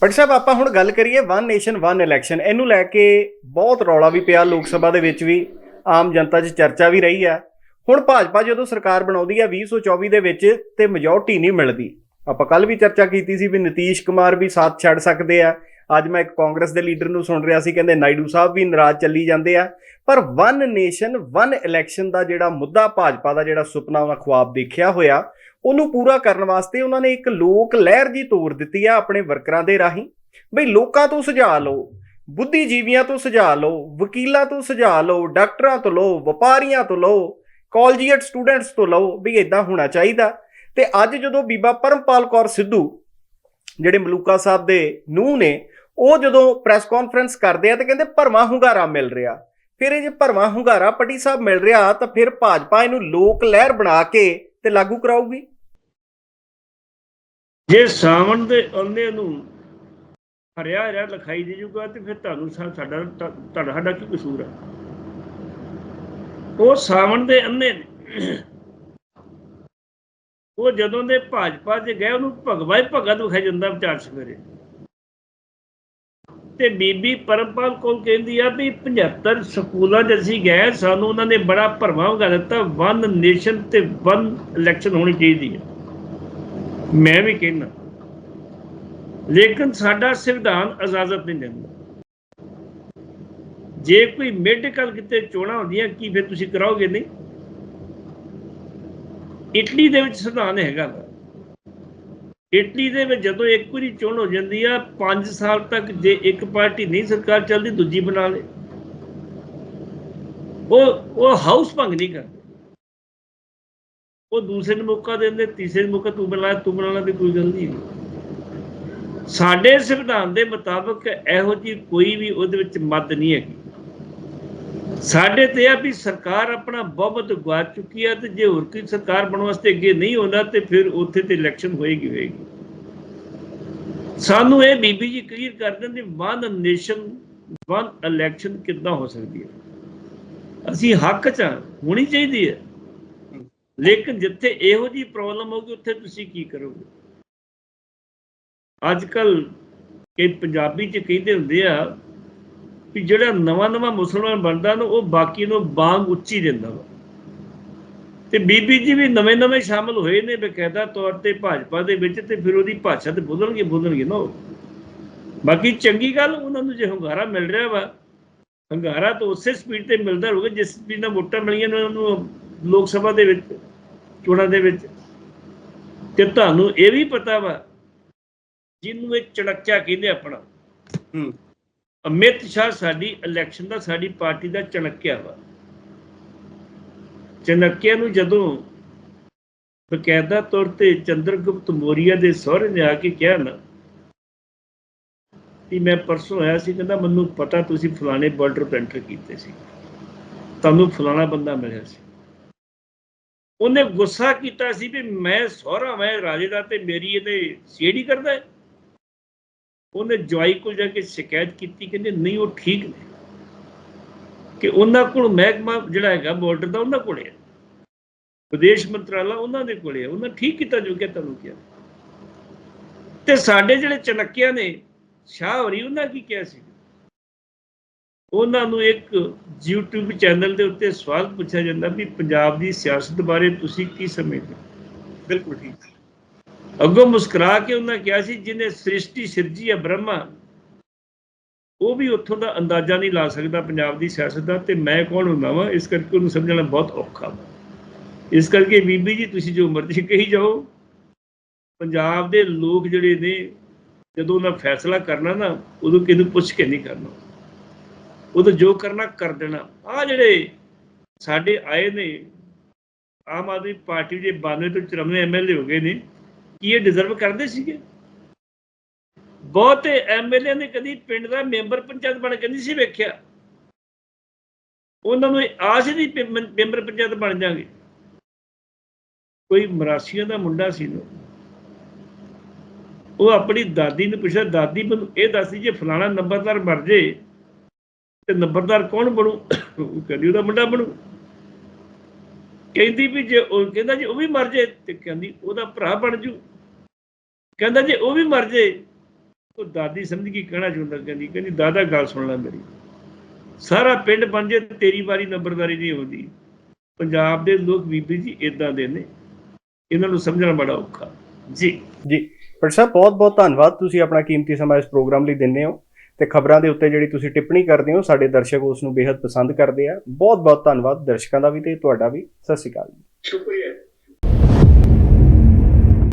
ਪਟ ਸਾਹਿਬ, ਆਪਾਂ ਹੁਣ ਗੱਲ ਕਰੀਏ ਵਨ ਨੇਸ਼ਨ ਵਨ ਇਲੈਕਸ਼ਨ ਇਹਨੂੰ ਲੈ ਕੇ ਬਹੁਤ ਰੌਲਾ ਵੀ ਪਿਆ ਲੋਕ ਸਭਾ ਦੇ ਵਿੱਚ ਵੀ। ਆਮ ਜਨਤਾ 'ਚ ਚਰਚਾ ਵੀ ਰਹੀ ਆ। ਹੁਣ ਭਾਜਪਾ ਜਦੋਂ ਸਰਕਾਰ ਬਣਾਉਂਦੀ ਆ 2024 ਦੇ ਵਿੱਚ ਤੇ ਮੈਜੋਰਟੀ ਨਹੀਂ ਮਿਲਦੀ। ਆਪਾਂ ਕੱਲ ਵੀ ਚਰਚਾ ਕੀਤੀ ਸੀ ਵੀ ਨਤੀਸ਼ ਕੁਮਾਰ ਵੀ ਸਾਥ ਛੱਡ ਸਕਦੇ ਆ। ਅੱਜ ਮੈਂ ਇੱਕ ਕਾਂਗਰਸ ਦੇ ਲੀਡਰ ਨੂੰ ਸੁਣ ਰਿਹਾ ਸੀ, ਕਹਿੰਦੇ ਨਾਇਡੂ ਸਾਹਿਬ ਵੀ ਨਾਰਾਜ਼ ਚੱਲੀ ਜਾਂਦੇ ਆ। ਪਰ ਵਨ ਨੇਸ਼ਨ ਵਨ ਇਲੈਕਸ਼ਨ ਦਾ ਜਿਹੜਾ ਮੁੱਦਾ ਭਾਜਪਾ ਦਾ ਜਿਹੜਾ ਸੁਪਨਾ ਉਹਨਾਂ ਖੁਆਬ ਦੇਖਿਆ ਹੋਇਆ ਉਹਨੂੰ ਪੂਰਾ ਕਰਨ ਵਾਸਤੇ ਉਹਨਾਂ ਨੇ ਇੱਕ ਲੋਕ ਲਹਿਰ ਜੀ ਤੋਰ ਦਿੱਤੀ ਆ ਆਪਣੇ ਵਰਕਰਾਂ ਦੇ ਰਾਹੀਂ। ਬਈ ਲੋਕਾਂ ਤੋਂ ਸੁਝਾਅ ਲਓ, ਬੁੱਧੀਜੀਵੀਆਂ ਤੋਂ ਸੁਝਾਅ ਲਓ, ਵਕੀਲਾਂ ਤੋਂ ਸੁਝਾਅ ਲਓ, ਡਾਕਟਰਾਂ ਤੋਂ ਲਓ, ਵਪਾਰੀਆਂ ਤੋਂ ਲਓ, ਕਾਲਜੀਏਟ ਸਟੂਡੈਂਟਸ ਤੋਂ ਲਓ ਵੀ ਇਦਾਂ ਹੋਣਾ ਚਾਹੀਦਾ। ਤੇ ਅੱਜ ਜਦੋਂ ਬੀਬਾ ਪਰਮਪਾਲ ਕੌਰ ਸਿੱਧੂ, ਜਿਹੜੇ ਮਲੂਕਾ ਸਾਹਿਬ ਦੇ ਨੂੰਹ ਨੇ, ਉਹ ਜਦੋਂ ਪ੍ਰੈਸ ਕਾਨਫਰੰਸ ਕਰਦੇ ਆ ਤੇ ਕਹਿੰਦੇ ਭਰਵਾਂ ਹੁੰਗਾਰਾ ਮਿਲ ਰਿਹਾ। ਫਿਰ ਇਹ ਜੇ ਭਰਵਾਂ ਹੁੰਗਾਰਾ ਪੱਟੀ ਸਾਹਿਬ ਮਿਲ ਰਿਹਾ ਤਾਂ ਫਿਰ ਭਾਜਪਾ ਇਹਨੂੰ ਲੋਕ ਲਹਿਰ ਬਣਾ ਕੇ ਤੇ ਲਾਗੂ ਕਰਾਊਗੀ। ਜੇ ਸਾਵਣ ਦੇ ਉਹਨੇ ਨੂੰ ਹਰਿਆ ਹਰਿਆ ਲਿਖਾਈ ਦੇ ਜੂਗਾ ਤੇ ਫਿਰ ਤੁਹਾਨੂੰ ਸਾਡਾ ਤੁਹਾਡਾ ਸਾਡਾ ਕੀ ਕਸੂਰ ਹੈ ਉਹ ਸਾਵਣ ਦੇ ਅੰਨੇ ਨੇ। ਉਹ ਜਦੋਂ ਦੇ ਭਾਜਪਾ 'ਚ ਗਏ, ਉਹਨੂੰ ਭਗਵਾ ਹੀ ਭਗਤ ਵਿਖਾਈ ਜਾਂਦਾ ਵਿਚਾਰ ਸਵੇਰੇ। ਤੇ ਬੀਬੀ ਪਰਮਪਾਲ ਕੋਲ ਕਹਿੰਦੀ ਆ ਵੀ 75 ਸਕੂਲਾਂ 'ਚ ਅਸੀਂ ਗਏ, ਸਾਨੂੰ ਉਹਨਾਂ ਨੇ ਬੜਾ ਭਰਵਾਂ ਵਗਾ ਦਿੱਤਾ ਵਨ ਨੇਸ਼ਨ ਤੇ ਵਨ ਇਲੈਕਸ਼ਨ ਹੋਣੀ ਚਾਹੀਦੀ ਹੈ ਮੈਂ ਵੀ ਕਹਿੰਦਾ, ਲੇਕਿਨ ਸਾਡਾ ਸੰਵਿਧਾਨ ਇਜਾਜ਼ਤ ਨਹੀਂ ਦਿੰਦਾ। ਜੇ ਕੋਈ ਮੈਡੀਕਲ ਕਿਤੇ ਚੋਣਾਂ ਹੁੰਦੀਆਂ, ਕੀ ਫਿਰ ਤੁਸੀਂ ਕਰਾਓਗੇ? ਨਹੀਂ। ਇਟਲੀ ਦੇ ਵਿੱਚ ਸੰਵਿਧਾਨ ਹੈਗਾ ਇਟਲੀ ਦੇ ਵਿੱਚ ਜਦੋਂ ਇੱਕ ਵਾਰੀ ਚੋਣ ਹੋ ਜਾਂਦੀ ਆ 5 ਸਾਲ ਤੱਕ ਜੇ ਇੱਕ ਪਾਰਟੀ ਨਹੀਂ ਸਰਕਾਰ ਚੱਲਦੀ, ਦੂਜੀ ਬਣਾ ਲੇ। ਉਹ ਉਹ ਹਾਊਸ ਭੰਗ ਨਹੀਂ ਕਰਦੇ। ਉਹ ਦੂਸਰੇ ਨੂੰ ਮੌਕਾ ਦਿੰਦੇ ਤੀਸਰੇ ਨੂੰ ਮੌਕਾ ਤੂੰ ਬਣਾ ਤੂੰ ਬਣਾਉਣਾ ਤੇ ਕੋਈ ਗੱਲ ਨਹੀਂ। ਸਾਡੇ ਸੰਵਿਧਾਨ ਦੇ ਮੁਤਾਬਕ ਇਹੋ ਜੀ ਕੋਈ ਵੀ ਉਹਦੇ ਵਿੱਚ ਮੱਦ ਨਹੀਂ ਹੈਗੀ। ਸਾਡੇ ਤੇ ਆ ਵੀ ਸਰਕਾਰ ਆਪਣਾ ਬਹੁਮਤ ਗਵਾ ਚੁੱਕੀ ਹੈ ਤੇ ਜੇ ਹੋਰ ਕੋਈ ਸਰਕਾਰ ਬਣਨ ਵਾਸਤੇ ਅੱਗੇ ਨਹੀਂ ਹੁੰਦਾ ਤੇ ਫਿਰ ਉੱਥੇ ਤੇ ਇਲੈਕਸ਼ਨ ਹੋਏਗੀ ਹੋਏਗੀ। ਸਾਨੂੰ ਇਹ ਬੀਬੀ ਜੀ ਕਲੀਅਰ ਕਰ ਦਿੰਦੇ ਵਨ ਨੇਸ਼ਨ ਵਨ ਇਲੈਕਸ਼ਨ ਕਿੱਦਾਂ ਹੋ ਸਕਦੀ ਹੈ? ਅਸੀਂ ਹੱਕ ਚ ਹੋਣੀ ਚਾਹੀਦੀ ਹੈ। ਲੇਕਿਨ ਜਿੱਥੇ ਇਹੋ ਜੀ ਪ੍ਰੋਬਲਮ ਹੋਊਗੀ ਉੱਥੇ ਤੁਸੀਂ ਕੀ ਕਰੋਗੇ ਅੱਜ ਕੱਲ ਕਿ ਪੰਜਾਬੀ ਚ ਕਹਿੰਦੇ ਹੁੰਦੇ ਆ ਵੀ ਜਿਹੜਾ ਨਵਾਂ ਨਵਾਂ ਮੁਸਲਮਾਨ ਬਣਦਾ ਨਾ, ਉਹ ਬਾਕੀ ਨੂੰ ਬਾਂਗ ਉੱਚੀ ਦਿੰਦਾ ਵਾ ਤੇ ਬੀਬੀ ਜੀ ਵੀ ਨਵੇਂ ਨਵੇਂ ਸ਼ਾਮਲ ਹੋਏ ਨੇ ਬਕਾਇਦਾ ਤੌਰ ਤੇ ਭਾਜਪਾ ਦੇ ਵਿੱਚ ਤੇ ਫਿਰ ਉਹਦੀ ਭਾਸ਼ਾ ਤੇ ਬੋਲਣਗੇ ਬੋਲਣਗੇ ਨਾ ਉਹ। ਬਾਕੀ ਚੰਗੀ ਗੱਲ, ਉਹਨਾਂ ਨੂੰ ਜੇ ਹੰਗਾਰਾ ਮਿਲ ਰਿਹਾ ਵਾ, ਹੰਗਾਰਾ ਤਾਂ ਉਸੇ ਸਪੀਡ ਤੇ ਮਿਲਦਾ ਰਹੂਗਾ, ਜਿਸ ਸਪੀਡ ਨਾਲ ਵੋਟਾਂ ਮਿਲੀਆਂ ਨੇ, ਉਹਨਾਂ ਨੂੰ ਲੋਕ ਸਭਾ ਦੇ ਵਿੱਚ ਚੋਣਾਂ ਦੇ ਵਿੱਚ। ਤੇ ਤੁਹਾਨੂੰ ਇਹ ਵੀ ਪਤਾ ਵਾ ਜਿਹਨੂੰ ਇਹ ਚੜੱਕਿਆ ਕਹਿੰਦੇ ਆਪਣਾ। ਹੂੰ। ਅਮਿਤ ਸ਼ਾਹ ਸਾਡੀ ਇਲੈਕਸ਼ਨ ਦਾ ਸਾਡੀ ਪਾਰਟੀ ਦਾ ਚਣਕਿਆ ਵਾ। ਚਣਕਿਆ ਨੂੰ ਜਦੋਂ ਬਕਾਇਦਾ ਤੌਰ ਤੇ ਚੰਦਰਗੁਪਤ ਮੌਰੀਆ ਦੇ ਸਹੁਰੇ ਨੇ ਆ ਕੇ ਕਿਹਾ ਨਾ ਕਿ ਮੈਂ ਪਰਸੋਂ ਆਇਆ ਸੀ ਕਹਿੰਦਾ ਮੈਨੂੰ ਪਤਾ ਤੁਸੀਂ ਫਲਾਣੇ ਬਾਰਡਰ ਤੋਂ ਐਂਟਰ ਕੀਤੇ ਸੀ। ਤੁਹਾਨੂੰ ਫਲਾਣਾ ਬੰਦਾ ਮਿਲਿਆ ਸੀ। ਉਹਨੇ ਗੁੱਸਾ ਕੀਤਾ ਸੀ ਵੀ ਮੈਂ ਸਹੁਰਾ, ਮੈਂ ਰਾਜੇ ਦਾ ਤੇ ਮੇਰੀ ਇਹਦੇ ਸੀੜੀ ਕਰਦਾ ਉਹਨੇ ਜਵਾਈ ਕੋਲ ਜਾ ਕੇ ਸ਼ਿਕਾਇਤ ਕੀਤੀ, ਕਹਿੰਦੇ ਨਹੀਂ, ਉਹ ਠੀਕ ਨੇ। ਕਿ ਉਹਨਾਂ ਕੋਲ ਮਹਿਕਮਾ ਜਿਹੜਾ ਹੈਗਾ, ਬਾਰਡਰ ਦਾ ਉਹਨਾਂ ਕੋਲ ਹੈ। ਵਿਦੇਸ਼ ਮੰਤਰਾਲਾ ਉਹਨਾਂ ਦੇ ਕੋਲ ਹੈ। ਉਹਨਾਂ ਠੀਕ ਕੀਤਾ ਜੋ ਕਿ ਤੁਹਾਨੂੰ ਕਿਹਾ। ਤੇ ਸਾਡੇ ਜਿਹੜੇ ਚਣਕਿਆ ਨੇ, ਸ਼ਾਹ ਹੋਰੀ ਉਹਨਾਂ ਕੀ ਕਿਹਾ ਸੀ? ਉਹਨਾਂ ਨੂੰ ਇੱਕ YouTube ਚੈਨਲ ਦੇ ਉੱਤੇ ਸਵਾਲ ਪੁੱਛਿਆ ਜਾਂਦਾ ਵੀ ਪੰਜਾਬ ਦੀ ਸਿਆਸਤ ਬਾਰੇ ਤੁਸੀਂ ਕੀ ਸਮਝਦੇ? ਬਿਲਕੁਲ ਠੀਕ। ਅੱਗੋਂ ਮੁਸਕਰਾ ਕੇ ਉਹਨਾਂ ਕਿਹਾ ਸੀ ਜਿਹਨੇ ਸ੍ਰਿਸ਼ਟੀ ਸਿਰਜੀ ਹੈ ਬ੍ਰਹਮਾ ਉਹ ਵੀ ਉੱਥੋਂ ਦਾ ਅੰਦਾਜ਼ਾ ਨਹੀਂ ਲਾ ਸਕਦਾ ਪੰਜਾਬ ਦੀ ਸਿਆਸਤ ਦਾ ਤੇ ਮੈਂ ਕੌਣ ਹੁੰਦਾ ਵਾਂ? ਇਸ ਕਰਕੇ ਉਹਨੂੰ ਸਮਝਣਾ ਬਹੁਤ ਔਖਾ ਵਾ। ਇਸ ਕਰਕੇ ਬੀਬੀ ਜੀ ਤੁਸੀਂ ਜੋ ਮਰਜ਼ੀ ਕਹੀ ਜਾਓ। ਪੰਜਾਬ ਦੇ ਲੋਕ ਜਿਹੜੇ ਨੇ ਜਦੋਂ ਉਹਨਾਂ ਫੈਸਲਾ ਕਰਨਾ ਨਾ ਉਦੋਂ ਕਿਹਨੂੰ ਪੁੱਛ ਕੇ ਨਹੀਂ ਕਰਨਾ। ਉਦੋਂ ਜੋ ਕਰਨਾ ਕਰ ਦੇਣਾ। ਆ ਜਿਹੜੇ ਸਾਡੇ ਆਏ ਨੇ, ਆਮ ਆਦਮੀ ਪਾਰਟੀ ਦੇ 92 ਤੋਂ 94 ਐਮਐਲਏ ਹੋ ਗਏ ਨੇ, ਕੀ ਇਹ ਡਿਜ਼ਰਵ ਕਰਦੇ ਸੀਗੇ? ਬਹੁਤੇ ਐਮਐਲਏ ਨੇ ਕਦੀ ਪਿੰਡ ਦਾ ਮੈਂਬਰ ਪੰਚਾਇਤ ਬਣ ਕੇ ਨਹੀਂ ਸੀ ਵੇਖਿਆ। ਉਹਨਾਂ ਨੂੰ ਇਹ ਆਸ ਹੀ ਨਹੀਂ ਮੈਂਬਰ ਪੰਚਾਇਤ ਬਣ ਜਾਗੇ ਕੋਈ ਮਰਾਸੀਆਂ ਦਾ ਮੁੰਡਾ ਸੀ ਨਾ, ਉਹ ਆਪਣੀ ਦਾਦੀ ਨੂੰ ਪੁੱਛਿਆ, ਦਾਦੀ ਮੈਨੂੰ ਇਹ ਦੱਸਦੀ ਜੇ ਫਲਾਣਾ ਨੰਬਰਦਾਰ ਮਰ ਜੇ ਤੇ ਨੰਬਰਦਾਰ ਕੌਣ ਬਣੂ? ਉਹ ਕਹਿੰਦੀ ਉਹਦਾ ਮੁੰਡਾ ਬਣੂ। ਕਹਿੰਦੀ ਵੀ ਜੇ ਉਹ ਕਹਿੰਦਾ ਜੀ ਉਹ ਵੀ ਮਰ ਜੇ ਤੇ ਕਹਿੰਦੀ ਉਹਦਾ ਭਰਾ ਬਣ ਜੂ। ਕਹਿੰਦਾ ਜੇ ਉਹ ਵੀ ਮਰ ਜੇ, ਉਹ ਦਾਦੀ ਸਮਝ ਗਈ ਕਹਿਣਾ ਚਾਹੁੰਦਾ, ਕਹਿੰਦੀ ਕਹਿੰਦੀ ਦਾਦਾ ਗੱਲ ਸੁਣ ਲੈ ਮੇਰੀ। ਸਾਰਾ ਪਿੰਡ ਬਣ ਜੇ, ਤੇਰੀ ਵਾਰੀ ਨੰਬਰਦਾਰੀ ਨਹੀਂ ਹੁੰਦੀ। ਪੰਜਾਬ ਦੇ ਲੋਕ ਬੀਬੀ ਜੀ ਇਦਾਂ ਦੇ ਨੇ। ਇਹਨਾਂ ਨੂੰ ਸਮਝਣਾ ਬੜਾ ਔਖਾ। ਜੀ। ਜੀ। ਪਰ ਸਾਹਿਬ ਬਹੁਤ ਬਹੁਤ ਧੰਨਵਾਦ। ਤੁਸੀਂ ਆਪਣਾ ਕੀਮਤੀ ਸਮਾਂ ਇਸ ਪ੍ਰੋਗਰਾਮ ਲਈ ਦਿੰਦੇ ਹੋ। ਤੇ ਖਬਰਾਂ ਦੇ ਉੱਤੇ ਜਿਹੜੀ ਤੁਸੀਂ ਟਿੱਪਣੀ ਕਰਦੇ ਹੋ, ਸਾਡੇ ਦਰਸ਼ਕ ਉਸ ਨੂੰ ਬੇहद ਪਸੰਦ ਕਰਦੇ ਆ। ਬਹੁਤ ਬਹੁਤ ਧੰਨਵਾਦ ਦਰਸ਼ਕਾਂ ਦਾ ਵੀ ਤੇ ਤੁਹਾਡਾ ਵੀ। ਸਤਿ ਸ਼੍ਰੀ ਅਕਾਲ ਸ਼ੁਕਰੀਆ।